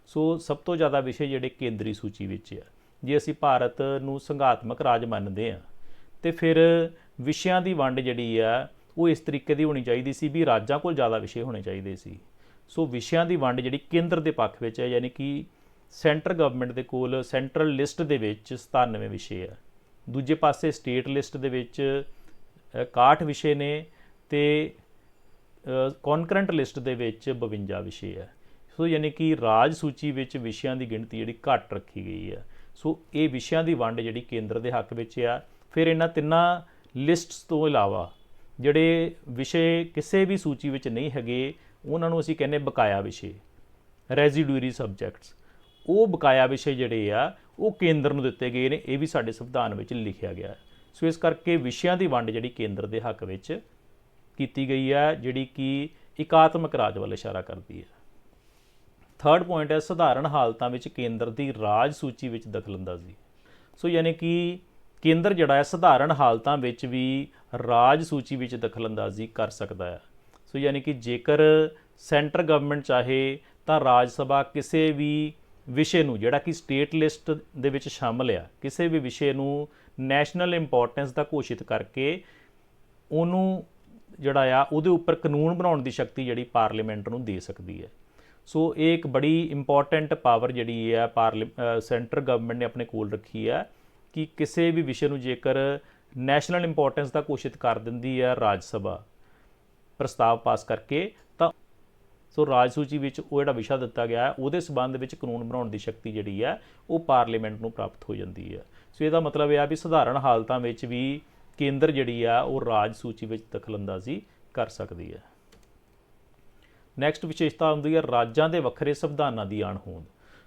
so ਸਭ ਤੋਂ ਜ਼ਿਆਦਾ ਵਿਸ਼ੇ ਜਿਹੜੇ ਕੇਂਦਰੀ ਸੂਚੀ ਵਿੱਚ ਆ। ਜੇ ਅਸੀਂ ਭਾਰਤ ਨੂੰ ਸੰਘਾਤਮਕ ਰਾਜ ਮੰਨਦੇ ਆ ਤੇ ਫਿਰ ਵਿਸ਼ਿਆਂ ਦੀ ਵੰਡ ਜਿਹੜੀ ਆ ਉਹ ਇਸ ਤਰੀਕੇ ਦੀ ਹੋਣੀ ਚਾਹੀਦੀ ਸੀ ਵੀ ਰਾਜਾਂ ਕੋਲ ਜ਼ਿਆਦਾ ਵਿਸ਼ੇ ਹੋਣੇ ਚਾਹੀਦੇ ਸੀ। ਸੋ ਵਿਸ਼ਿਆਂ ਦੀ ਵੰਡ ਜਿਹੜੀ ਕੇਂਦਰ ਦੇ ਪੱਖ ਵਿੱਚ ਹੈ ਯਾਨੀ ਕਿ ਸੈਂਟਰ ਗਵਰਨਮੈਂਟ ਦੇ ਕੋਲ ਸੈਂਟਰਲ ਲਿਸਟ ਦੇ ਵਿੱਚ 97 ਵਿਸ਼ੇ ਆ। ਦੂਜੇ ਪਾਸੇ ਸਟੇਟ ਲਿਸਟ ਦੇ ਵਿੱਚ ਅ, 61 ਵਿਸ਼ੇ ਨੇ ਤੇ ਕਨਕਰੈਂਟ ਲਿਸਟ ਦੇ ਵਿੱਚ 52 ਵਿਸ਼ੇ ਆ। ਸੋ ਯਾਨੀ ਕਿ ਰਾਜ ਸੂਚੀ ਵਿੱਚ ਵਿਸ਼ਿਆਂ ਦੀ ਗਿਣਤੀ ਜਿਹੜੀ ਘੱਟ ਰੱਖੀ ਗਈ ਹੈ। ਸੋ ਇਹ ਵਿਸ਼ਿਆਂ ਦੀ ਵੰਡ ਜਿਹੜੀ ਕੇਂਦਰ ਦੇ ਹੱਕ ਵਿੱਚ ਆ। ਫਿਰ ਇਹਨਾਂ ਤਿੰਨਾਂ ਲਿਸਟਸ ਤੋਂ ਇਲਾਵਾ ਜਿਹੜੇ ਵਿਸ਼ੇ ਕਿਸੇ ਵੀ ਸੂਚੀ ਵਿੱਚ ਨਹੀਂ ਹੈਗੇ, ਉਹਨਾਂ ਨੂੰ ਅਸੀਂ ਕਹਿੰਦੇ ਬਕਾਇਆ ਵਿਸ਼ੇ ਰੈਜ਼ੀਡੂਰੀ ਸਬਜੈਕਟਸ ਉਹ ਬਕਾਇਆ ਵਿਸ਼ੇ ਜਿਹੜੇ ਆ, ਉਹ ਕੇਂਦਰ ਨੂੰ ਦਿੱਤੇ ਗਏ ਨੇ, ਇਹ ਵੀ ਸਾਡੇ ਸੰਵਿਧਾਨ ਵਿੱਚ ਲਿਖਿਆ ਗਿਆ। ਹੈ ਸੋ ਇਸ ਕਰਕੇ ਵਿਸ਼ਿਆਂ ਦੀ ਵੰਡ ਜਿਹੜੀ ਕੇਂਦਰ ਦੇ ਹੱਕ ਵਿੱਚ ਕੀਤੀ ਗਈ ਹੈ, ਜਿਹੜੀ ਕਿ ਇਕਾਤਮਕ ਰਾਜ ਵੱਲ ਇਸ਼ਾਰਾ ਕਰਦੀ ਹੈ। ਥਰਡ ਪੁਆਇੰਟ ਹੈ, ਸਧਾਰਨ ਹਾਲਤਾਂ ਵਿੱਚ ਕੇਂਦਰ ਦੀ ਰਾਜ ਸੂਚੀ ਵਿੱਚ ਦਖਲਅੰਦਾਜ਼ੀ। ਸੋ ਯਾਨੀ ਕਿ ਕੇਂਦਰ ਜਿਹੜਾ ਹੈ, ਸਧਾਰਨ ਹਾਲਤਾਂ ਵਿੱਚ ਵੀ ਰਾਜ ਸੂਚੀ ਵਿੱਚ ਦਖਲਅੰਦਾਜ਼ੀ ਕਰ ਸਕਦਾ ਹੈ। ਸੋ ਯਾਨੀ ਕਿ ਜੇਕਰ ਸੈਂਟਰ ਗਵਰਨਮੈਂਟ ਚਾਹੇ, ਤਾਂ ਰਾਜ ਸਭਾ ਕਿਸੇ ਵੀ ਵਿਸ਼ੇ ਨੂੰ, ਜਿਹੜਾ ਕਿ ਸਟੇਟ ਲਿਸਟ ਦੇ ਵਿੱਚ ਸ਼ਾਮਲ ਆ, ਕਿਸੇ ਵੀ ਵਿਸ਼ੇ ਨੂੰ ਨੈਸ਼ਨਲ ਇੰਪੋਰਟੈਂਸ ਦਾ ਘੋਸ਼ਿਤ ਕਰਕੇ ਉਹਨੂੰ ਜਿਹੜਾ ਆ, ਉਹਦੇ ਉੱਪਰ ਕਾਨੂੰਨ ਬਣਾਉਣ ਦੀ ਸ਼ਕਤੀ ਜਿਹੜੀ ਪਾਰਲੀਮੈਂਟ ਨੂੰ ਦੇ ਸਕਦੀ ਹੈ। ਸੋ ਇਹ ਇੱਕ ਬੜੀ ਇੰਪੋਰਟੈਂਟ ਪਾਵਰ ਜਿਹੜੀ ਹੈ ਸੈਂਟਰ ਗਵਰਨਮੈਂਟ ਨੇ ਆਪਣੇ ਕੋਲ ਰੱਖੀ ਹੈ ਕਿ ਕਿਸੇ ਵੀ ਵਿਸ਼ੇ ਨੂੰ ਜੇਕਰ ਨੈਸ਼ਨਲ ਇੰਪੋਰਟੈਂਸ ਦਾ ਘੋਸ਼ਿਤ ਕਰ ਦਿੰਦੀ ਹੈ ਰਾਜ ਸਭਾ ਪ੍ਰਸਤਾਵ ਪਾਸ ਕਰਕੇ, ਤਾਂ ਸੋ ਰਾਜ ਸੂਚੀ ਵਿੱਚ ਉਹ ਜਿਹੜਾ ਵਿਸ਼ਾ ਦਿੱਤਾ ਗਿਆ ਹੈ, ਉਹਦੇ ਸਬੰਧ ਵਿੱਚ ਕਾਨੂੰਨ ਬਣਾਉਣ ਦੀ ਸ਼ਕਤੀ ਜਿਹੜੀ ਹੈ, ਉਹ ਪਾਰਲੀਮੈਂਟ ਨੂੰ ਪ੍ਰਾਪਤ ਹੋ ਜਾਂਦੀ ਹੈ। ਸੋ ਇਹਦਾ ਮਤਲਬ ਇਹ ਆ ਵੀ ਸਧਾਰਨ ਹਾਲਤਾਂ ਵਿੱਚ ਵੀ ਕੇਂਦਰ ਜਿਹੜੀ ਆ, ਉਹ ਰਾਜ ਸੂਚੀ ਵਿੱਚ ਦਖਲਅੰਦਾਜ਼ੀ ਕਰ ਸਕਦੀ ਹੈ। ਨੈਕਸਟ ਵਿਸ਼ੇਸ਼ਤਾ ਹੁੰਦੀ ਹੈ ਰਾਜਾਂ ਦੇ ਵੱਖਰੇ ਸੰਵਿਧਾਨਾਂ ਦੀ ਅਣਹੋਂਦ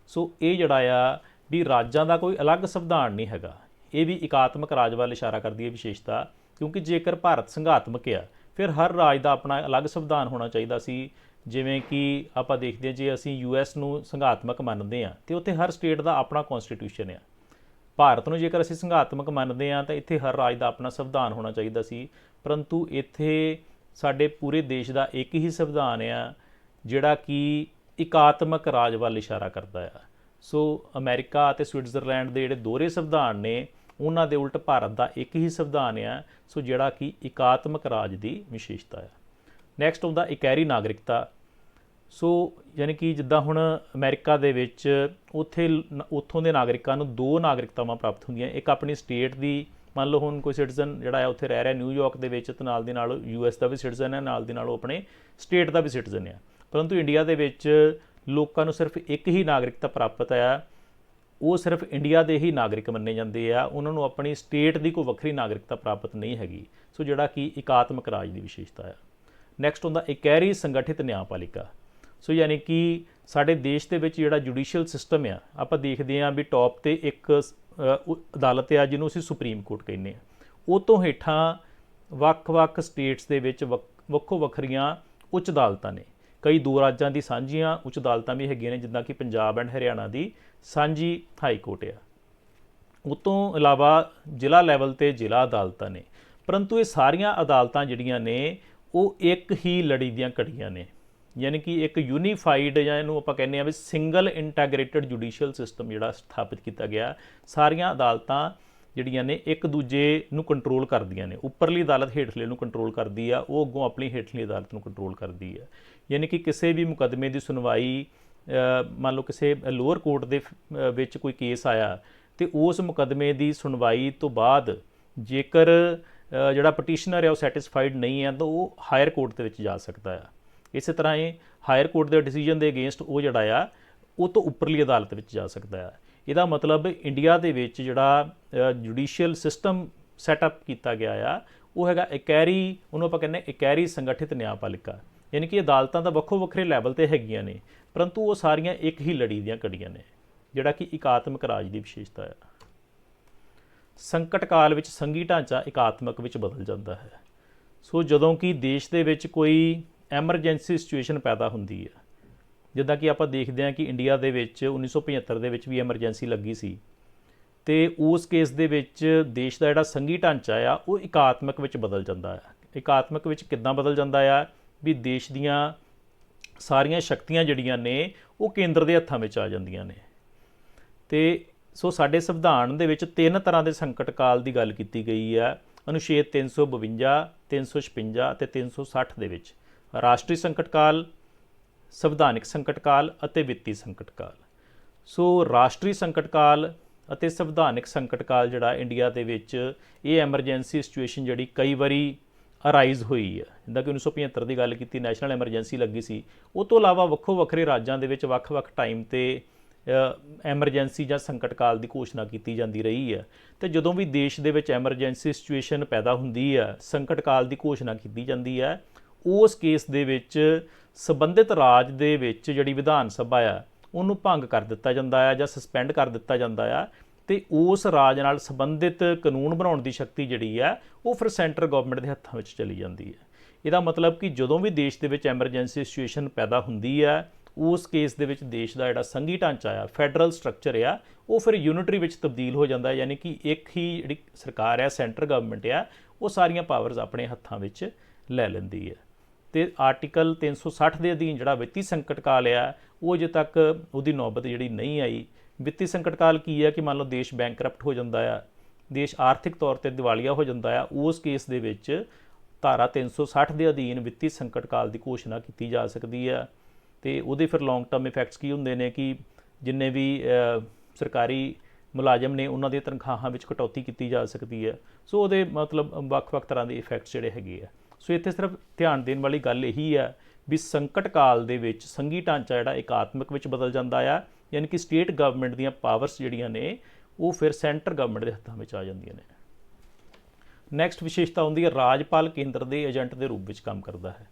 ਸੋ ਇਹ ਜਿਹੜਾ ਆ ਵੀ ਰਾਜਾਂ ਦਾ ਕੋਈ ਅਲੱਗ ਸੰਵਿਧਾਨ ਨਹੀਂ ਹੈਗਾ। ਇਹ ਵੀ ਇਕਾਤਮਕ ਰਾਜ ਵੱਲ ਇਸ਼ਾਰਾ ਕਰਦੀ ਹੈ ਵਿਸ਼ੇਸ਼ਤਾ, ਕਿਉਂਕਿ ਜੇਕਰ ਭਾਰਤ ਸੰਘਾਤਮਕ ਆ, ਫਿਰ ਹਰ ਰਾਜ ਦਾ ਆਪਣਾ ਅਲੱਗ ਸੰਵਿਧਾਨ ਹੋਣਾ ਚਾਹੀਦਾ ਸੀ। ਜਿਵੇਂ ਕਿ ਆਪਾਂ ਦੇਖਦੇ ਹਾਂ, ਜੇ ਅਸੀਂ ਯੂਐਸ ਨੂੰ ਸੰਘਾਤਮਕ ਮੰਨਦੇ ਆ ਤੇ ਉੱਥੇ ਹਰ ਸਟੇਟ ਦਾ ਆਪਣਾ ਕਨਸਟੀਟਿਊਸ਼ਨ ਆ। ਭਾਰਤ ਨੂੰ ਜੇਕਰ ਅਸੀਂ ਸੰਘਾਤਮਕ ਮੰਨਦੇ ਆ ਤਾਂ ਇੱਥੇ ਹਰ ਰਾਜ ਦਾ ਆਪਣਾ ਸੰਵਿਧਾਨ ਹੋਣਾ ਚਾਹੀਦਾ ਸੀ। ਪਰੰਤੂ ਇੱਥੇ ਸਾਡੇ ਪੂਰੇ ਦੇਸ਼ ਦਾ ਇੱਕ ਹੀ ਸੰਵਿਧਾਨ ਆ ਜਿਹੜਾ ਕਿ ਇਕਾਤਮਕ ਰਾਜ ਵੱਲ ਇਸ਼ਾਰਾ ਕਰਦਾ ਆ। ਸੋ ਅਮਰੀਕਾ ਅਤੇ ਸਵਿਟਜ਼ਰਲੈਂਡ ਦੇ ਜਿਹੜੇ ਦੋਹਰੇ ਸੰਵਿਧਾਨ ਨੇ, ਉਹਨਾਂ ਦੇ ਉਲਟ ਭਾਰਤ ਦਾ ਇੱਕ ਹੀ ਸੰਵਿਧਾਨ ਆ। ਸੋ ਜਿਹੜਾ ਕਿ ਇਕਾਤਮਕ ਰਾਜ ਦੀ ਵਿਸ਼ੇਸ਼ਤਾ ਆ। ਨੈਕਸਟ ਆਉਂਦਾ ਇਕੈਰੀ ਨਾਗਰਿਕਤਾ। ਸੋ ਯਾਨੀ ਕਿ ਜਿੱਦਾਂ ਹੁਣ ਅਮਰੀਕਾ ਦੇ ਵਿੱਚ ਉੱਥੇ ਲ- ਉੱਥੋਂ ਦੇ ਨਾਗਰਿਕਾਂ ਨੂੰ ਦੋ ਨਾਗਰਿਕਤਾਵਾਂ ਪ੍ਰਾਪਤ ਹੁੰਦੀਆਂ। ਇੱਕ ਆਪਣੀ ਸਟੇਟ ਦੀ, ਮੰਨ ਲਓ ਹੁਣ ਕੋਈ ਸਿਟੀਜ਼ਨ ਜਿਹੜਾ ਹੈ ਉੱਥੇ ਰਹਿ ਰਿਹਾ ਨਿਊਯਾਰਕ ਦੇ ਵਿੱਚ ਤੇ ਨਾਲ ਦੀ ਨਾਲ ਯੂਐਸ ਦਾ ਵੀ ਸਿਟੀਜ਼ਨ ਹੈ ਨਾਲ ਦੀ ਨਾਲ ਉਹ ਆਪਣੇ ਸਟੇਟ ਦਾ ਵੀ ਸਿਟੀਜ਼ਨ ਹੈ ਪਰੰਤੂ ਇੰਡੀਆ ਦੇ ਵਿੱਚ ਲੋਕਾਂ ਨੂੰ ਸਿਰਫ ਇੱਕ ਹੀ ਨਾਗਰਿਕਤਾ ਪ੍ਰਾਪਤ ਹੈ। ਉਹ ਸਿਰਫ ਇੰਡੀਆ ਦੇ ਹੀ ਨਾਗਰਿਕ ਮੰਨੇ ਜਾਂਦੇ ਆ। ਉਹਨਾਂ ਨੂੰ ਆਪਣੀ ਸਟੇਟ ਦੀ ਕੋਈ ਵੱਖਰੀ ਨਾਗਰਿਕਤਾ ਪ੍ਰਾਪਤ ਨਹੀਂ ਹੈਗੀ। ਸੋ ਜਿਹੜਾ ਕਿ ਇਕਾਤਮਕ ਰਾਜ ਦੀ ਵਿਸ਼ੇਸ਼ਤਾ ਹੈ ਨੈਕਸਟ ਹੁੰਦਾ ਇਕਹਿਰੀ ਸੰਗਠਿਤ ਨਿਆਂਪਾਲਿਕਾ ਸੋ ਯਾਨੀ ਕਿ ਸਾਡੇ ਦੇਸ਼ ਦੇ ਵਿੱਚ ਜਿਹੜਾ ਜੁਡੀਸ਼ੀਅਲ ਸਿਸਟਮ ਆ, ਆਪਾਂ ਦੇਖਦੇ ਹਾਂ ਵੀ ਟੌਪ ਤੇ ਇੱਕ ਅਦਾਲਤ ਆ ਜਿਹਨੂੰ ਅਸੀਂ ਸੁਪਰੀਮ ਕੋਰਟ ਕਹਿੰਦੇ ਆ ਉਹ ਤੋਂ ਹੇਠਾਂ ਵੱਖ-ਵੱਖ ਸਟੇਟਸ ਦੇ ਵਿੱਚ ਵੱਖ- ਵੱਖੋ ਵੱਖਰੀਆਂ ਉੱਚ ਅਦਾਲਤਾਂ ਨੇ। ਕਈ ਦੋ ਰਾਜਾਂ ਦੀ ਸਾਂਝੀਆਂ ਉੱਚ ਅਦਾਲਤਾਂ ਵੀ ਹੈਗੀਆਂ ਨੇ, ਜਿੱਦਾਂ ਕਿ ਪੰਜਾਬ ਐਂਡ ਹਰਿਆਣਾ ਦੀ ਸਾਂਝੀ ਹਾਈ ਕੋਰਟ ਆ। ਉਹ ਤੋਂ ਇਲਾਵਾ ਜ਼ਿਲ੍ਹਾ ਲੈਵਲ ਤੇ ਜ਼ਿਲ੍ਹਾ ਅਦਾਲਤਾਂ ਨੇ। ਪਰੰਤੂ ਇਹ ਸਾਰੀਆਂ ਅਦਾਲਤਾਂ ਜਿਹੜੀਆਂ ਨੇ, ਉਹ ਇੱਕ ਹੀ ਲੜੀ ਦੀਆਂ ਕੜੀਆਂ ਨੇ। ਯਾਨੀ ਕਿ ਇੱਕ ਯੂਨੀਫਾਈਡ ਜਾਂ ਇਹਨੂੰ ਆਪਾਂ ਕਹਿੰਦੇ ਆ ਵੀ ਸਿੰਗਲ ਇੰਟੈਗ੍ਰੇਟਿਡ ਜੁਡੀਸ਼ੀਅਲ ਸਿਸਟਮ ਜਿਹੜਾ ਸਥਾਪਿਤ ਕੀਤਾ ਗਿਆ, ਸਾਰੀਆਂ ਅਦਾਲਤਾਂ ਜਿਹੜੀਆਂ ਨੇ ਇੱਕ ਦੂਜੇ ਨੂੰ ਕੰਟਰੋਲ ਕਰਦੀਆਂ ਨੇ। ਉੱਪਰਲੀ ਅਦਾਲਤ ਹੇਠਲੇ ਨੂੰ ਕੰਟਰੋਲ ਕਰਦੀ ਆ, ਉਹ ਅੱਗੋਂ ਆਪਣੀ ਹੇਠਲੀ ਅਦਾਲਤ ਨੂੰ ਕੰਟਰੋਲ ਕਰਦੀ ਆ। ਯਾਨੀ ਕਿ ਕਿਸੇ ਵੀ ਮੁਕੱਦਮੇ ਦੀ ਸੁਣਵਾਈ ਮੰਨ ਲਓ ਕਿਸੇ ਲੋਅਰ ਕੋਰਟ ਦੇ ਵਿੱਚ ਕੋਈ ਕੇਸ ਆਇਆ ਤੇ ਉਸ ਮੁਕੱਦਮੇ ਦੀ ਸੁਣਵਾਈ ਤੋਂ ਬਾਅਦ ਜੇਕਰ ਜਿਹੜਾ ਪਟੀਸ਼ਨਰ ਹੈ ਉਹ ਸੈਟੀਸਫਾਈਡ ਨਹੀਂ ਹੈ ਤਾਂ ਉਹ ਹਾਇਰ ਕੋਰਟ ਦੇ ਵਿੱਚ ਜਾ ਸਕਦਾ ਆ ਇਸੇ ਤਰ੍ਹਾਂ ਇਹ ਹਾਇਰ ਕੋਰਟ ਦੇ ਡਿਸੀਜਨ ਦੇ ਅਗੇਂਸਟ ਉਹ ਜਿਹੜਾ ਆ, ਉਹ ਤੋਂ ਉੱਪਰਲੀ ਅਦਾਲਤ ਵਿੱਚ ਜਾ ਸਕਦਾ ਆ ਇਹਦਾ ਮਤਲਬ ਇੰਡੀਆ ਦੇ ਵਿੱਚ ਜਿਹੜਾ ਜੁਡੀਸ਼ੀਅਲ ਸਿਸਟਮ ਸੈਟਅਪ ਕੀਤਾ ਗਿਆ ਆ, ਉਹ ਹੈਗਾ ਇਕੈਰੀ ਉਹਨੂੰ ਆਪਾਂ ਕਹਿੰਦੇ ਇਕੈਰੀ ਸੰਗਠਿਤ ਨਿਆਂਪਾਲਿਕਾ ਯਾਨੀ ਕਿ ਅਦਾਲਤਾਂ ਤਾਂ ਵੱਖੋ ਵੱਖਰੇ ਲੈਵਲ ਤੇ ਹੈਗੀਆਂ ਨੇ, ਪਰੰਤੂ ਉਹ ਸਾਰੀਆਂ ਇੱਕ ਹੀ ਲੜੀ ਦੀਆਂ ਕੜੀਆਂ ਨੇ, ਜਿਹੜਾ ਕਿ ਇਕਾਤਮਕ ਰਾਜ ਦੀ ਵਿਸ਼ੇਸ਼ਤਾ ਹੈ। ਸੰਕਟ ਕਾਲ ਵਿੱਚ ਸੰਘੀ ਢਾਂਚਾ ਇਕਾਤਮਕ ਵਿੱਚ ਬਦਲ ਜਾਂਦਾ ਹੈ। ਸੋ ਜਦੋਂ ਕਿ ਦੇਸ਼ ਦੇ ਵਿੱਚ ਕੋਈ ਐਮਰਜੈਂਸੀ ਸਿਚੁਏਸ਼ਨ ਪੈਦਾ ਹੁੰਦੀ ਹੈ, ਜਿੱਦਾਂ ਕਿ ਆਪਾਂ ਦੇਖਦੇ ਹਾਂ ਕਿ ਇੰਡੀਆ ਦੇ ਵਿੱਚ 1975 ਦੇ ਵਿੱਚ ਵੀ ਐਮਰਜੈਂਸੀ ਲੱਗੀ ਸੀ, ਤੇ ਉਸ ਕੇਸ ਦੇ ਵਿੱਚ ਦੇਸ਼ ਦਾ ਜਿਹੜਾ ਸੰਘੀ ਢਾਂਚਾ ਆ, ਉਹ ਇਕਾਤਮਕ ਵਿੱਚ ਬਦਲ ਜਾਂਦਾ ਹੈ। ਇਕਾਤਮਕ ਵਿੱਚ ਕਿੱਦਾਂ ਬਦਲ ਜਾਂਦਾ ਆ? ਵੀ ਦੇਸ਼ ਦੀਆਂ ਸਾਰੀਆਂ ਸ਼ਕਤੀਆਂ ਜਿਹੜੀਆਂ ਨੇ, ਉਹ ਕੇਂਦਰ ਦੇ ਹੱਥਾਂ ਵਿੱਚ ਆ ਜਾਂਦੀਆਂ ਨੇ। ਤੇ ਸੋ ਸਾਡੇ ਸੰਵਿਧਾਨ ਦੇ ਵਿੱਚ ਤਿੰਨ ਤਰ੍ਹਾਂ ਦੇ ਸੰਕਟ ਕਾਲ ਦੀ ਗੱਲ ਕੀਤੀ ਗਈ ਹੈ। ਅਨੁਛੇਦ 352 356 ਅਤੇ 360 ਦੇ ਵਿੱਚ। ਰਾਸ਼ਟਰੀ ਸੰਕਟ ਕਾਲ, ਸੰਵਿਧਾਨਿਕ ਸੰਕਟ ਕਾਲ ਅਤੇ ਵਿੱਤੀ ਸੰਕਟ ਕਾਲ। ਸੋ ਰਾਸ਼ਟਰੀ ਸੰਕਟ ਕਾਲ ਅਤੇ ਸੰਵਿਧਾਨਿਕ ਸੰਕਟ ਕਾਲ ਜਿਹੜਾ ਇੰਡੀਆ ਦੇ ਵਿੱਚ, ਇਹ ਐਮਰਜੈਂਸੀ ਸਿਚੁਏਸ਼ਨ ਜਿਹੜੀ ਕਈ ਵਾਰੀ ਅਰਾਈਜ਼ ਹੋਈ ਹੈ। ਜਿੱਦਾਂ ਕਿ 1975 ਦੀ ਗੱਲ ਕੀਤੀ ਨੈਸ਼ਨਲ ਐਮਰਜੈਂਸੀ ਲੱਗੀ ਸੀ। ਉਹ ਤੋਂ ਇਲਾਵਾ ਵੱਖੋ ਵੱਖਰੇ ਰਾਜਾਂ ਦੇ ਵਿੱਚ ਵੱਖ-ਵੱਖ ਟਾਈਮ ਤੇ ਐਮਰਜੈਂਸੀ ਜਾਂ ਸੰਕਟ ਕਾਲ ਦੀ ਘੋਸ਼ਣਾ ਕੀਤੀ ਜਾਂਦੀ ਰਹੀ ਹੈ। ਤੇ ਜਦੋਂ ਵੀ ਦੇਸ਼ ਦੇ ਵਿੱਚ ਐਮਰਜੈਂਸੀ ਸਿਚੁਏਸ਼ਨ ਪੈਦਾ ਹੁੰਦੀ ਹੈ, ਸੰਕਟ ਕਾਲ ਦੀ ਘੋਸ਼ਣਾ ਕੀਤੀ ਜਾਂਦੀ ਹੈ, ਉਸ ਕੇਸ ਦੇ ਵਿੱਚ ਸੰਬੰਧਿਤ ਰਾਜ ਦੇ ਵਿੱਚ ਜਿਹੜੀ ਵਿਧਾਨ ਸਭਾ ਆ, ਉਹਨੂੰ ਭੰਗ ਕਰ ਦਿੱਤਾ ਜਾਂਦਾ ਹੈ ਜਾਂ ਸਸਪੈਂਡ ਕਰ ਦਿੱਤਾ ਜਾਂਦਾ ਆ। ਤੇ ਉਸ ਰਾਜ ਨਾਲ ਸੰਬੰਧਿਤ ਕਾਨੂੰਨ ਬਣਾਉਣ ਦੀ ਸ਼ਕਤੀ ਜਿਹੜੀ ਆ ਉਹ ਫਿਰ ਸੈਂਟਰ ਗਵਰਨਮੈਂਟ ਦੇ ਹੱਥਾਂ ਵਿੱਚ ਚਲੀ ਜਾਂਦੀ ਹੈ। ਇਹਦਾ ਮਤਲਬ ਕਿ ਜਦੋਂ ਵੀ ਦੇਸ਼ ਦੇ ਵਿੱਚ ਐਮਰਜੈਂਸੀ ਸਿਚੁਏਸ਼ਨ ਪੈਦਾ ਹੁੰਦੀ ਹੈ, ਉਸ ਕੇਸ ਦੇ ਵਿੱਚ ਦੇਸ਼ ਦਾ ਜਿਹੜਾ ਸੰਘੀ ਢਾਂਚਾ ਆ ਫੈਡਰਲ ਸਟਰਕਚਰ ਆ, ਉਹ ਫਿਰ ਯੂਨਿਟਰੀ ਵਿੱਚ ਤਬਦੀਲ ਹੋ ਜਾਂਦਾ ਹੈ, ਯਾਨੀ ਕਿ ਇੱਕ ਹੀ ਜਿਹੜੀ ਸਰਕਾਰ ਆ ਸੈਂਟਰ ਗਵਰਨਮੈਂਟ ਆ, ਉਹ ਸਾਰੀਆਂ ਪਾਵਰਸ ਆਪਣੇ ਹੱਥਾਂ ਵਿੱਚ ਲੈ ਲੈਂਦੀ ਹੈ। ਤੇ ਆਰਟੀਕਲ 360 ਦੇ ਅਧੀਨ ਜਿਹੜਾ ਵਿੱਤੀ ਸੰਕਟ ਕਾਲ ਆ, ਉਹ ਅਜੇ ਤੱਕ ਉਹਦੀ ਨੌਬਤ ਜਿਹੜੀ ਨਹੀਂ ਆਈ। ਵਿੱਤੀ ਸੰਕਟ ਕਾਲ ਕੀ ਹੈ ਕਿ ਮੰਨ ਲਓ ਦੇਸ਼ ਬੈਂਕਰਪਟ ਹੋ ਜਾਂਦਾ ਆ, ਦੇਸ਼ ਆਰਥਿਕ ਤੌਰ ਤੇ ਦਿਵਾਲੀਆ ਹੋ ਜਾਂਦਾ ਆ, ਉਸ ਕੇਸ ਦੇ ਵਿੱਚ ਧਾਰਾ 360 ਦੇ ਅਧੀਨ ਵਿੱਤੀ ਸੰਕਟ ਕਾਲ ਦੀ ਘੋਸ਼ਣਾ ਕੀਤੀ ਜਾ ਸਕਦੀ ਹੈ ਤੇ ਉਹਦੇ ਫਿਰ ਲੌਂਗ ਟਰਮ ਇਫੈਕਟਸ ਕੀ ਹੁੰਦੇ ਨੇ ਕਿ ਜਿੰਨੇ ਵੀ ਸਰਕਾਰੀ ਮੁਲਾਜ਼ਮ ਨੇ ਉਹਨਾਂ ਦੀਆਂ ਤਨਖਾਹਾਂ ਵਿੱਚ ਕਟੌਤੀ ਕੀਤੀ ਜਾ ਸਕਦੀ ਹੈ ਸੋ ਉਹਦੇ ਮਤਲਬ ਵੱਖ-ਵੱਖ ਤਰ੍ਹਾਂ ਦੇ ਇਫੈਕਟਸ ਜਿਹੜੇ ਹੈਗੇ ਆ। ਸੋ ਇੱਥੇ ਸਿਰਫ ਧਿਆਨ ਦੇਣ ਵਾਲੀ ਗੱਲ ਇਹੀ ਆ ਵੀ ਸੰਕਟ ਕਾਲ ਦੇ ਵਿੱਚ ਸੰਘੀ ਢਾਂਚਾ ਜਿਹੜਾ ਇਕਾਤਮਕ ਵਿੱਚ ਬਦਲ ਜਾਂਦਾ ਆ ਯਾਨੀ ਕਿ ਸਟੇਟ ਗਵਰਨਮੈਂਟ ਦੀਆਂ ਪਾਵਰਸ ਜਿਹੜੀਆਂ ਨੇ, ਉਹ ਫਿਰ ਸੈਂਟਰ ਗਵਰਨਮੈਂਟ ਦੇ ਹੱਥਾਂ ਵਿੱਚ ਆ ਜਾਂਦੀਆਂ ਨੇ। ਨੈਕਸਟ ਵਿਸ਼ੇਸ਼ਤਾ ਹੁੰਦੀ ਹੈ, ਰਾਜਪਾਲ ਕੇਂਦਰ ਦੇ ਏਜੰਟ ਦੇ ਰੂਪ ਵਿੱਚ ਕੰਮ ਕਰਦਾ ਹੈ।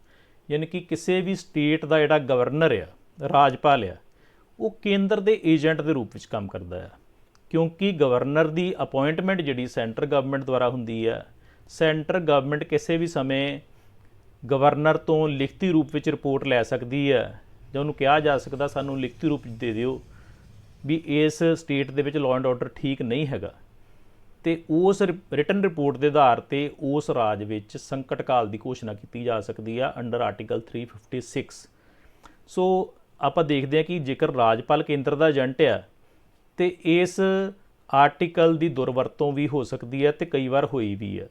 ਯਾਨੀ ਕਿ ਕਿਸੇ ਵੀ ਸਟੇਟ ਦਾ ਜਿਹੜਾ ਗਵਰਨਰ ਆ, ਰਾਜਪਾਲ ਆ, ਉਹ ਕੇਂਦਰ ਦੇ ਏਜੰਟ ਦੇ ਰੂਪ ਵਿੱਚ ਕੰਮ ਕਰਦਾ ਹੈ। ਕਿਉਂਕਿ ਗਵਰਨਰ ਦੀ ਅਪਾਇੰਟਮੈਂਟ ਜਿਹੜੀ ਸੈਂਟਰ ਗਵਰਨਮੈਂਟ ਦੁਆਰਾ ਹੁੰਦੀ ਹੈ ਸੈਂਟਰ ਗਵਰਨਮੈਂਟ ਕਿਸੇ ਵੀ ਸਮੇਂ ਗਵਰਨਰ ਤੋਂ ਲਿਖਤੀ ਰੂਪ ਵਿੱਚ ਰਿਪੋਰਟ ਲੈ ਸਕਦੀ ਹੈ। ਜਾਂ ਉਹਨੂੰ ਕਿਹਾ ਜਾ ਸਕਦਾ ਸਾਨੂੰ ਲਿਖਤੀ ਰੂਪ ਦੇ ਦਿਓ ਵੀ ਇਸ ਸਟੇਟ ਦੇ ਵਿੱਚ ਲਾਅ ਐਂਡ ਆਰਡਰ ਠੀਕ ਨਹੀਂ ਹੈਗਾ। ਤੇ ਉਸ ਰਿਟਨ ਰਿਪੋਰਟ ਦੇ ਆਧਾਰ ਤੇ ਉਸ ਰਾਜ ਵਿੱਚ ਸੰਕਟ ਕਾਲ ਦੀ ਘੋਸ਼ਣਾ ਕੀਤੀ ਜਾ ਸਕਦੀ ਆ ਅੰਡਰ ਆਰਟੀਕਲ 356 ਸੋ ਆਪਾਂ ਦੇਖਦੇ ਹਾਂ ਕਿ ਜੇਕਰ ਰਾਜਪਾਲ ਕੇਂਦਰ ਦਾ ਏਜੰਟ ਆ, ਤੇ ਇਸ ਆਰਟੀਕਲ ਦੀ ਦੁਰਵਰਤੋਂ ਵੀ ਹੋ ਸਕਦੀ ਹੈ ਤੇ ਕਈ ਵਾਰ ਹੋਈ ਵੀ ਹੈ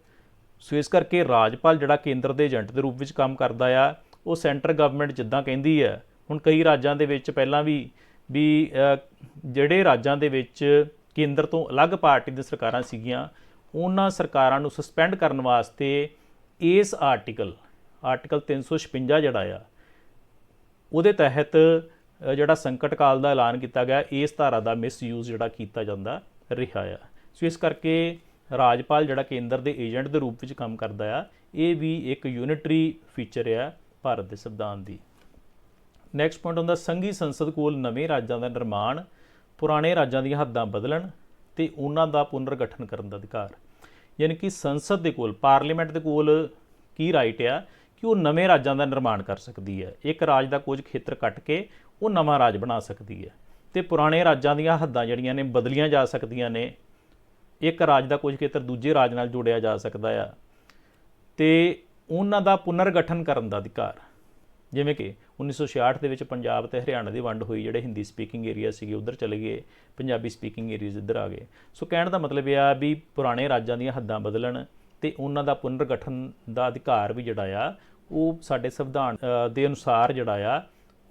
ਸੋ ਇਸ ਕਰਕੇ ਰਾਜਪਾਲ ਜਿਹੜਾ ਕੇਂਦਰ ਦੇ ਏਜੰਟ ਦੇ ਰੂਪ ਵਿੱਚ ਕੰਮ ਕਰਦਾ ਆ, ਉਹ ਸੈਂਟਰ ਗਵਰਨਮੈਂਟ ਜਿੱਦਾਂ ਕਹਿੰਦੀ ਹੈ ਹੁਣ ਕਈ ਰਾਜਾਂ ਦੇ ਵਿੱਚ ਪਹਿਲਾਂ ਵੀ ਵੀ ਜਿਹੜੇ ਰਾਜਾਂ ਦੇ ਵਿੱਚ ਕੇਂਦਰ ਤੋਂ ਅਲੱਗ ਪਾਰਟੀ ਦੀਆਂ ਸਰਕਾਰਾਂ ਸੀਗੀਆਂ, ਉਹਨਾਂ ਸਰਕਾਰਾਂ ਨੂੰ ਸਸਪੈਂਡ ਕਰਨ ਵਾਸਤੇ ਇਸ ਆਰਟੀਕਲ ਆਰਟੀਕਲ 356 ਜਿਹੜਾ ਆ, ਉਹਦੇ ਤਹਿਤ ਜਿਹੜਾ ਸੰਕਟ ਕਾਲ ਦਾ ਐਲਾਨ ਕੀਤਾ ਗਿਆ, ਇਸ ਧਾਰਾ ਦਾ ਮਿਸਯੂਜ਼ ਜਿਹੜਾ ਕੀਤਾ ਜਾਂਦਾ ਰਿਹਾ ਆ। ਸੋ ਇਸ ਕਰਕੇ ਰਾਜਪਾਲ ਜਿਹੜਾ ਕੇਂਦਰ ਦੇ ਏਜੰਟ ਦੇ ਰੂਪ ਵਿੱਚ ਕੰਮ ਕਰਦਾ ਆ, ਇਹ ਵੀ ਇੱਕ ਯੂਨਿਟਰੀ ਫੀਚਰ ਆ, ਭਾਰਤ ਦੇ ਸੰਵਿਧਾਨ ਦੀ। ਨੈਕਸਟ ਪੁਆਇੰਟ ਹੁੰਦਾ, ਸੰਘੀ ਸੰਸਦ ਕੋਲ ਨਵੇਂ ਰਾਜਾਂ ਦਾ ਨਿਰਮਾਣ, ਪੁਰਾਣੇ ਰਾਜਾਂ ਦੀਆਂ ਹੱਦਾਂ ਬਦਲਣ ਤੇ ਉਹਨਾਂ ਦਾ ਪੁਨਰਗਠਨ ਕਰਨ ਦਾ ਅਧਿਕਾਰ। ਯਾਨੀ ਕਿ ਸੰਸਦ ਦੇ ਕੋਲ, ਪਾਰਲੀਮੈਂਟ ਦੇ ਕੋਲ ਕੀ ਰਾਈਟ ਆ ਕਿ ਉਹ ਨਵੇਂ ਰਾਜਾਂ ਦਾ ਨਿਰਮਾਣ ਕਰ ਸਕਦੀ ਹੈ। ਇੱਕ ਰਾਜ ਦਾ ਕੁਝ ਖੇਤਰ ਕੱਟ ਕੇ ਉਹ ਨਵਾਂ ਰਾਜ ਬਣਾ ਸਕਦੀ ਹੈ। ਤੇ ਪੁਰਾਣੇ ਰਾਜਾਂ ਦੀਆਂ ਹੱਦਾਂ ਜਿਹੜੀਆਂ ਨੇ, ਬਦਲੀਆਂ ਜਾ ਸਕਦੀਆਂ ਨੇ। ਇੱਕ ਰਾਜ ਦਾ ਕੁਝ ਖੇਤਰ ਦੂਜੇ ਰਾਜ ਨਾਲ ਜੋੜਿਆ ਜਾ ਸਕਦਾ ਆ। ਤੇ ਉਹਨਾਂ ਦਾ ਪੁਨਰਗਠਨ ਕਰਨ ਦਾ ਅਧਿਕਾਰ। ਜਿਵੇਂ ਕਿ 1966 ਦੇ ਵਿੱਚ ਪੰਜਾਬ ਤੇ ਹਰਿਆਣਾ ਦੀ ਵੰਡ ਹੋਈ, ਜਿਹੜੇ ਹਿੰਦੀ ਸਪੀਕਿੰਗ ਏਰੀਆ ਸੀਗੇ, ਉਧਰ ਚਲੇ ਗਏ, ਪੰਜਾਬੀ ਸਪੀਕਿੰਗ ਏਰੀਆਜ਼ ਇੱਧਰ ਆ ਗਏ। ਸੋ ਕਹਿਣ ਦਾ ਮਤਲਬ ਇਹ ਆ ਵੀ ਪੁਰਾਣੇ ਰਾਜਾਂ ਦੀਆਂ ਹੱਦਾਂ ਬਦਲਣ ਤੇ ਉਹਨਾਂ ਦਾ ਪੁਨਰਗਠਨ ਦਾ ਅਧਿਕਾਰ ਵੀ ਜਿਹੜਾ ਆ, ਉਹ ਸਾਡੇ ਸੰਵਿਧਾਨ ਦੇ ਅਨੁਸਾਰ ਜਿਹੜਾ ਆ,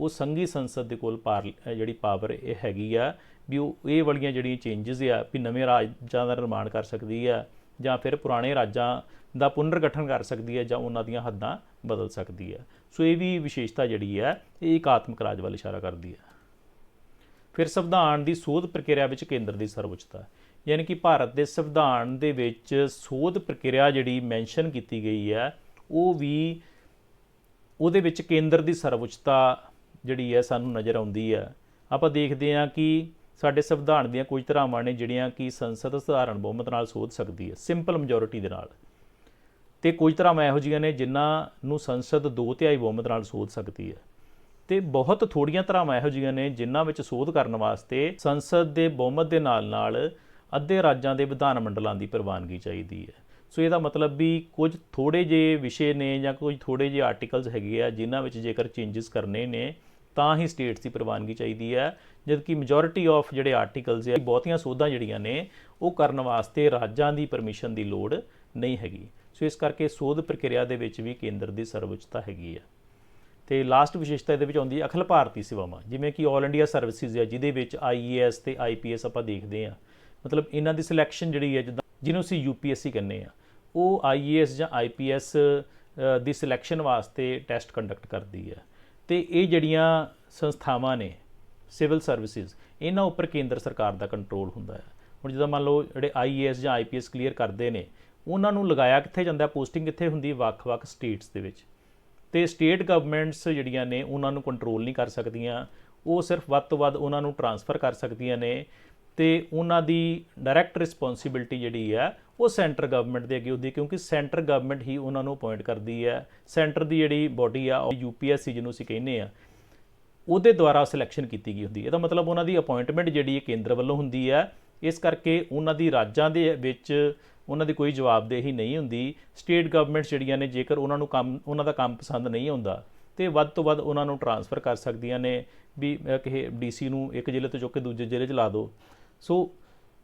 ਉਹ ਸੰਘੀ ਸੰਸਦ ਦੇ ਕੋਲ ਪਾਰ ਜਿਹੜੀ ਪਾਵਰ ਇਹ ਹੈਗੀ ਆ, ਵੀ ਉਹ, ਇਹ ਵਾਲੀਆਂ ਜਿਹੜੀਆਂ ਚੇਂਜਸ ਆ, ਵੀ ਨਵੇਂ ਰਾਜਾਂ ਦਾ ਨਿਰਮਾਣ ਕਰ ਸਕਦੀ ਆ, ਜਾਂ ਫਿਰ ਪੁਰਾਣੇ ਰਾਜਾਂ ਦਾ ਪੁਨਰਗਠਨ ਕਰ ਸਕਦੀ ਹੈ ਜਾਂ ਉਹਨਾਂ ਦੀਆਂ ਹੱਦਾਂ ਬਦਲ ਸਕਦੀ ਹੈ। ਸੋ ਇਹ ਵੀ ਵਿਸ਼ੇਸ਼ਤਾ ਜਿਹੜੀ ਹੈ, ਇਹ ਇਕਾਤਮਕ ਰਾਜ ਵੱਲ ਇਸ਼ਾਰਾ ਕਰਦੀ ਹੈ। ਫਿਰ ਸੰਵਿਧਾਨ ਦੀ ਸੋਧ ਪ੍ਰਕਿਰਿਆ ਵਿੱਚ ਕੇਂਦਰ ਦੀ ਸਰਵਉੱਚਤਾ। ਯਾਨੀ ਕਿ ਭਾਰਤ ਦੇ ਸੰਵਿਧਾਨ ਦੇ ਵਿੱਚ ਸੋਧ ਪ੍ਰਕਿਰਿਆ ਜਿਹੜੀ ਮੈਂਸ਼ਨ ਕੀਤੀ ਗਈ ਹੈ, ਉਹ ਵੀ ਉਹਦੇ ਵਿੱਚ ਕੇਂਦਰ ਦੀ ਸਰਵਉੱਚਤਾ ਜਿਹੜੀ ਹੈ ਸਾਨੂੰ ਨਜ਼ਰ ਆਉਂਦੀ ਹੈ। ਆਪਾਂ ਦੇਖਦੇ ਹਾਂ ਕਿ ਸਾਡੇ ਸੰਵਿਧਾਨ ਦੀਆਂ ਕੁਝ ਧਾਰਾਵਾਂ ਨੇ ਜਿਹੜੀਆਂ ਕਿ ਸੰਸਦ ਸਧਾਰਨ ਬਹੁਮਤ ਨਾਲ ਸੋਧ ਸਕਦੀ ਹੈ, ਸਿੰਪਲ ਮੈਜੋਰਿਟੀ ਦੇ ਨਾਲ। ਤੇ ਕੁਝ ਧਾਰਾਵਾਂ ਇਹੋ ਜਿਹੀਆਂ ਨੇ ਜਿਨ੍ਹਾਂ ਨੂੰ ਸੰਸਦ ਦੋ ਤਿਹਾਈ ਬਹੁਮਤ ਨਾਲ ਸੋਧ ਸਕਦੀ ਹੈ। ਤੇ ਬਹੁਤ ਥੋੜੀਆਂ ਧਰਾਵਾਂ ਇਹੋ ਜਿਹੀਆਂ ਨੇ ਜਿਨ੍ਹਾਂ ਵਿੱਚ ਸੋਧ ਕਰਨ ਵਾਸਤੇ ਸੰਸਦ ਦੇ ਬਹੁਮਤ ਦੇ ਨਾਲ ਨਾਲ ਅੱਧੇ ਰਾਜਾਂ ਦੇ ਵਿਧਾਨ ਮੰਡਲਾਂ ਦੀ ਪ੍ਰਵਾਨਗੀ ਚਾਹੀਦੀ ਹੈ। ਸੋ ਇਹਦਾ ਮਤਲਬ ਵੀ ਕੁਝ ਥੋੜੇ ਜਿਹੇ ਵਿਸ਼ੇ ਨੇ ਜਾਂ ਕੁਝ ਥੋੜੇ ਜਿਹੇ ਆਰਟੀਕਲਸ ਹੈਗੇ ਆ ਜਿਨ੍ਹਾਂ ਵਿੱਚ ਜੇਕਰ ਚੇਂਜਸ ਕਰਨੇ ਨੇ, ਤਾਂ ਹੀ ਸਟੇਟਸ ਦੀ ਪ੍ਰਵਾਨਗੀ ਚਾਹੀਦੀ ਹੈ। ਜਦਕਿ ਮੈਜੋਰਿਟੀ ਆਫ ਜਿਹੜੇ ਆਰਟੀਕਲਸ ਆ, ਬਹੁਤੀਆਂ ਸੋਧਾਂ ਜਿਹੜੀਆਂ ਨੇ, ਉਹ ਕਰਨ ਵਾਸਤੇ ਰਾਜਾਂ ਦੀ ਪਰਮਿਸ਼ਨ ਦੀ ਲੋੜ ਨਹੀਂ ਹੈਗੀ। ਸੋ ਇਸ ਕਰਕੇ ਸੋਧ ਪ੍ਰਕਿਰਿਆ ਦੇ ਵਿੱਚ ਵੀ ਕੇਂਦਰ ਦੀ ਸਰਵਉੱਚਤਾ ਹੈਗੀ ਆ। ਤੇ ਲਾਸਟ ਵਿਸ਼ੇਸ਼ਤਾ ਇਹਦੇ ਵਿੱਚ ਆਉਂਦੀ ਹੈ ਅਖਿਲ ਭਾਰਤੀ ਸੇਵਾਵਾਂ, ਜਿਵੇਂ ਕਿ 올 ਇੰਡੀਆ ਸਰਵਿਸਿਜ਼ ਹੈ ਜਿਹਦੇ ਵਿੱਚ ਆਈਏਐਸ ਤੇ ਆਈਪੀਐਸ ਆਪਾਂ ਦੇਖਦੇ ਆ। ਮਤਲਬ ਇਹਨਾਂ ਦੀ ਸਿਲੈਕਸ਼ਨ ਜਿਹੜੀ ਹੈ, ਜਿੱਦਾਂ ਜਿਹਨੂੰ ਅਸੀਂ ਯੂਪੀਐਸਸੀ ਕਹਿੰਦੇ ਆ, ਉਹ ਆਈਏਐਸ ਜਾਂ ਆਈਪੀਐਸ ਦੀ ਸਿਲੈਕਸ਼ਨ ਵਾਸਤੇ ਟੈਸਟ ਕੰਡਕਟ ਕਰਦੀ ਹੈ। ਤੇ ਇਹ ਜਿਹੜੀਆਂ ਸੰਸਥਾਵਾਂ ਨੇ ਸਿਵਲ ਸਰਵਿਸਿਜ਼ ਇਹਨਾਂ ਉੱਪਰ ਕੇਂਦਰ ਸਰਕਾਰ ਦਾ ਕੰਟਰੋਲ ਹੁੰਦਾ ਹੈ। ਹੁਣ ਜਿੱਦਾਂ ਮੰਨ ਲਓ ਜਿਹੜੇ ਆਈਏਐਸ ਜਾਂ ਆਈਪੀਐਸ ਕਲੀਅਰ ਕਰਦੇ ਨੇ ਉਹਨਾਂ ਨੂੰ ਲਗਾਇਆ ਕਿੱਥੇ ਜਾਂਦਾ ਪੋਸਟਿੰਗ ਕਿੱਥੇ ਹੁੰਦੀ ਵੱਖ-ਵੱਖ ਸਟੇਟਸ ਦੇ ਵਿੱਚ। ਤੇ ਸਟੇਟ ਗਵਰਨਮੈਂਟਸ ਜਿਹੜੀਆਂ ਨੇ, ਉਹਨਾਂ ਨੂੰ ਕੰਟਰੋਲ ਨਹੀਂ ਕਰ ਸਕਦੀਆਂ। ਉਹ ਸਿਰਫ ਵੱਧ ਤੋਂ ਵੱਧ ਉਹਨਾਂ ਨੂੰ ਟਰਾਂਸਫਰ ਕਰ ਸਕਦੀਆਂ ਨੇ। ਤੇ ਉਹਨਾਂ ਦੀ ਡਾਇਰੈਕਟ ਰਿਸਪੌਂਸਿਬਿਲਟੀ ਜਿਹੜੀ ਹੈ, ਉਹ ਸੈਂਟਰ ਗਵਰਨਮੈਂਟ ਦੇ ਅੱਗੇ ਹੁੰਦੀ ਹੈ, ਕਿਉਂਕਿ ਸੈਂਟਰ ਗਵਰਨਮੈਂਟ ਹੀ ਉਹਨਾਂ ਨੂੰ ਅਪਾਇੰਟ ਕਰਦੀ ਹੈ। ਸੈਂਟਰ ਦੀ ਜਿਹੜੀ ਬਾਡੀ ਆ, ਉਹ ਯੂਪੀਐਸਸੀ ਜਿਹਨੂੰ ਅਸੀਂ ਕਹਿੰਦੇ ਆ ਉਹਦੇ ਦੁਆਰਾ ਸਿਲੈਕਸ਼ਨ ਕੀਤੀ ਗਈ ਹੁੰਦੀ ਹੈ। ਇਹਦਾ ਮਤਲਬ ਉਹਨਾਂ ਦੀ ਅਪਾਇੰਟਮੈਂਟ ਜਿਹੜੀ ਹੈ, ਕੇਂਦਰ ਵੱਲੋਂ ਹੁੰਦੀ ਹੈ। ਇਸ ਕਰਕੇ ਉਹਨਾਂ ਦੀ ਰਾਜਾਂ ਦੇ ਵਿੱਚ ਉਹਨਾਂ ਦੀ ਕੋਈ ਜਵਾਬਦੇਹੀ ਨਹੀਂ ਹੁੰਦੀ। ਸਟੇਟ ਗਵਰਨਮੈਂਟਸ ਜਿਹੜੀਆਂ ਨੇ ਜੇਕਰ ਉਹਨਾਂ ਨੂੰ ਕੰਮ ਉਹਨਾਂ ਦਾ ਕੰਮ ਪਸੰਦ ਨਹੀਂ ਆਉਂਦਾ ਤੇ ਵੱਧ ਤੋਂ ਵੱਧ ਉਹਨਾਂ ਨੂੰ ਟਰਾਂਸਫਰ ਕਰ ਸਕਦੀਆਂ ਨੇ ਵੀ ਅਹ, ਕਿਸੇ ਡੀਸੀ ਨੂੰ ਇੱਕ ਜ਼ਿਲ੍ਹੇ ਤੋਂ ਚੁੱਕ ਕੇ ਦੂਜੇ ਜ਼ਿਲ੍ਹੇ 'ਚ ਲਾ ਦਿਓ ਸੋ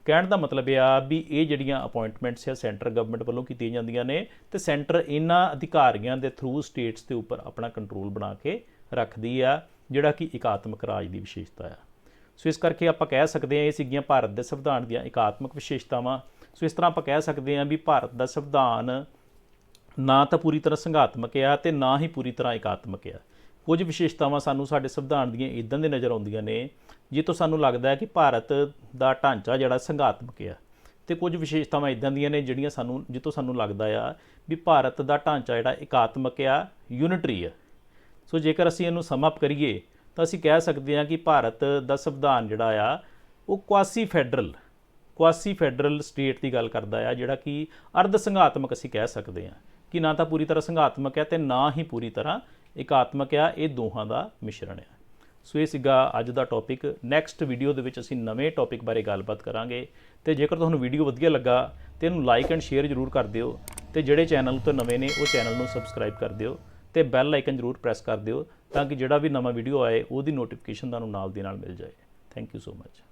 ਕਹਿਣ ਦਾ ਮਤਲਬ ਇਹ ਆ ਵੀ ਇਹ ਜਿਹੜੀਆਂ ਅਪਾਇੰਟਮੈਂਟਸ ਆ ਸੈਂਟਰ ਗਵਰਨਮੈਂਟ ਵੱਲੋਂ ਕੀਤੀਆਂ ਜਾਂਦੀਆਂ ਨੇ ਤੇ ਸੈਂਟਰ ਇਹਨਾਂ ਅਧਿਕਾਰੀਆਂ ਦੇ ਥਰੂ ਸਟੇਟਸ ਦੇ ਉੱਪਰ ਆਪਣਾ ਕੰਟਰੋਲ ਬਣਾ ਕੇ ਰੱਖਦੀ ਆ ਜਿਹੜਾ ਕਿ ਇਕਾਤਮਕ ਰਾਜ ਦੀ ਵਿਸ਼ੇਸ਼ਤਾ ਆ। ਸੋ ਇਸ ਕਰਕੇ ਆਪਾਂ ਕਹਿ ਸਕਦੇ ਹਾਂ ਇਹ ਸੀਗੀਆਂ ਭਾਰਤ ਦੇ ਸੰਵਿਧਾਨ ਦੀਆਂ ਇਕਾਤਮਕ ਵਿਸ਼ੇਸ਼ਤਾਵਾਂ। ਸੋ ਇਸ ਤਰ੍ਹਾਂ ਆਪਾਂ ਕਹਿ ਸਕਦੇ ਹਾਂ ਵੀ ਭਾਰਤ ਦਾ ਸੰਵਿਧਾਨ ਨਾ ਤਾਂ ਪੂਰੀ ਤਰ੍ਹਾਂ ਸੰਘਾਤਮਕ ਆ ਤੇ ਨਾ ਹੀ ਪੂਰੀ ਤਰ੍ਹਾਂ ਇਕਾਤਮਕ ਆ। ਕੁਝ ਵਿਸ਼ੇਸ਼ਤਾਵਾਂ ਸਾਨੂੰ ਸਾਡੇ ਸੰਵਿਧਾਨ ਦੀਆਂ ਇਦਾਂ ਦੇ ਨਜ਼ਰ ਆਉਂਦੀਆਂ ਨੇ, ਜਿੱਥੋਂ ਸਾਨੂੰ ਲੱਗਦਾ ਹੈ ਕਿ ਭਾਰਤ ਦਾ ਢਾਂਚਾ ਜਿਹੜਾ ਸੰਘਾਤਮਕ ਆ। ਤੇ ਕੁਝ ਵਿਸ਼ੇਸ਼ਤਾਵਾਂ ਇਦਾਂ ਦੀਆਂ ਨੇ ਜਿਹੜੀਆਂ ਸਾਨੂੰ, ਜਿੱਥੋਂ ਸਾਨੂੰ ਲੱਗਦਾ ਆ ਵੀ ਭਾਰਤ ਦਾ ਢਾਂਚਾ ਜਿਹੜਾ ਇਕਾਤਮਕ ਆ ਯੂਨਿਟਰੀ ਆ। ਸੋ ਜੇਕਰ ਅਸੀਂ ਇਹਨੂੰ ਸਮ ਅਪ ਕਰੀਏ, ਤਾਂ ਅਸੀਂ ਕਹਿ ਸਕਦੇ ਹਾਂ ਕਿ ਭਾਰਤ ਦਾ ਸੰਵਿਧਾਨ ਜਿਹੜਾ ਆ, ਉਹ quasi federal quasi federal state ਦੀ ਗੱਲ ਕਰਦਾ ਆ, ਜਿਹੜਾ ਕਿ ਅਰਧ ਸੰਘਾਤਮਕ ਅਸੀਂ ਕਹਿ ਸਕਦੇ ਹਾਂ ਕਿ ਨਾ ਤਾਂ ਪੂਰੀ ਤਰ੍ਹਾਂ ਸੰਘਾਤਮਕ ਹੈ ਤੇ ਨਾ ਹੀ ਪੂਰੀ ਤਰ੍ਹਾਂ ਇਕਾਤਮਕ ਆ, ਇਹ ਦੋਹਾਂ ਦਾ ਮਿਸ਼ਰਣ ਹੈ ਸੋ ਇਹ ਸੀਗਾ ਅੱਜ ਦਾ ਟੌਪਿਕ ਨੈਕਸਟ ਵੀਡੀਓ ਦੇ ਵਿੱਚ ਅਸੀਂ ਨਵੇਂ ਟੌਪਿਕ ਬਾਰੇ ਗੱਲਬਾਤ ਕਰਾਂਗੇ ਤੇ ਜੇਕਰ ਤੁਹਾਨੂੰ ਵੀਡੀਓ ਵਧੀਆ ਲੱਗਾ ਤੇ ਇਹਨੂੰ ਲਾਈਕ ਐਂਡ ਸ਼ੇਅਰ ਜ਼ਰੂਰ ਕਰ ਦਿਓ ਤੇ ਜਿਹੜੇ ਚੈਨਲ ਤੋਂ ਨਵੇਂ ਨੇ, ਉਹ ਚੈਨਲ ਨੂੰ ਸਬਸਕ੍ਰਾਈਬ ਕਰ ਦਿਓ ਤੇ ਬੈਲ ਆਈਕਨ ਜ਼ਰੂਰ ਪ੍ਰੈਸ ਕਰ ਦਿਓ ਤਾਂ ਕਿ ਜਿਹੜਾ ਵੀ ਨਵਾਂ ਵੀਡੀਓ ਆਏ, ਉਹਦੀ ਨੋਟੀਫਿਕੇਸ਼ਨ ਤੁਹਾਨੂੰ ਨਾਲ ਦੀ ਨਾਲ ਮਿਲ ਜਾਏ। Thank you so much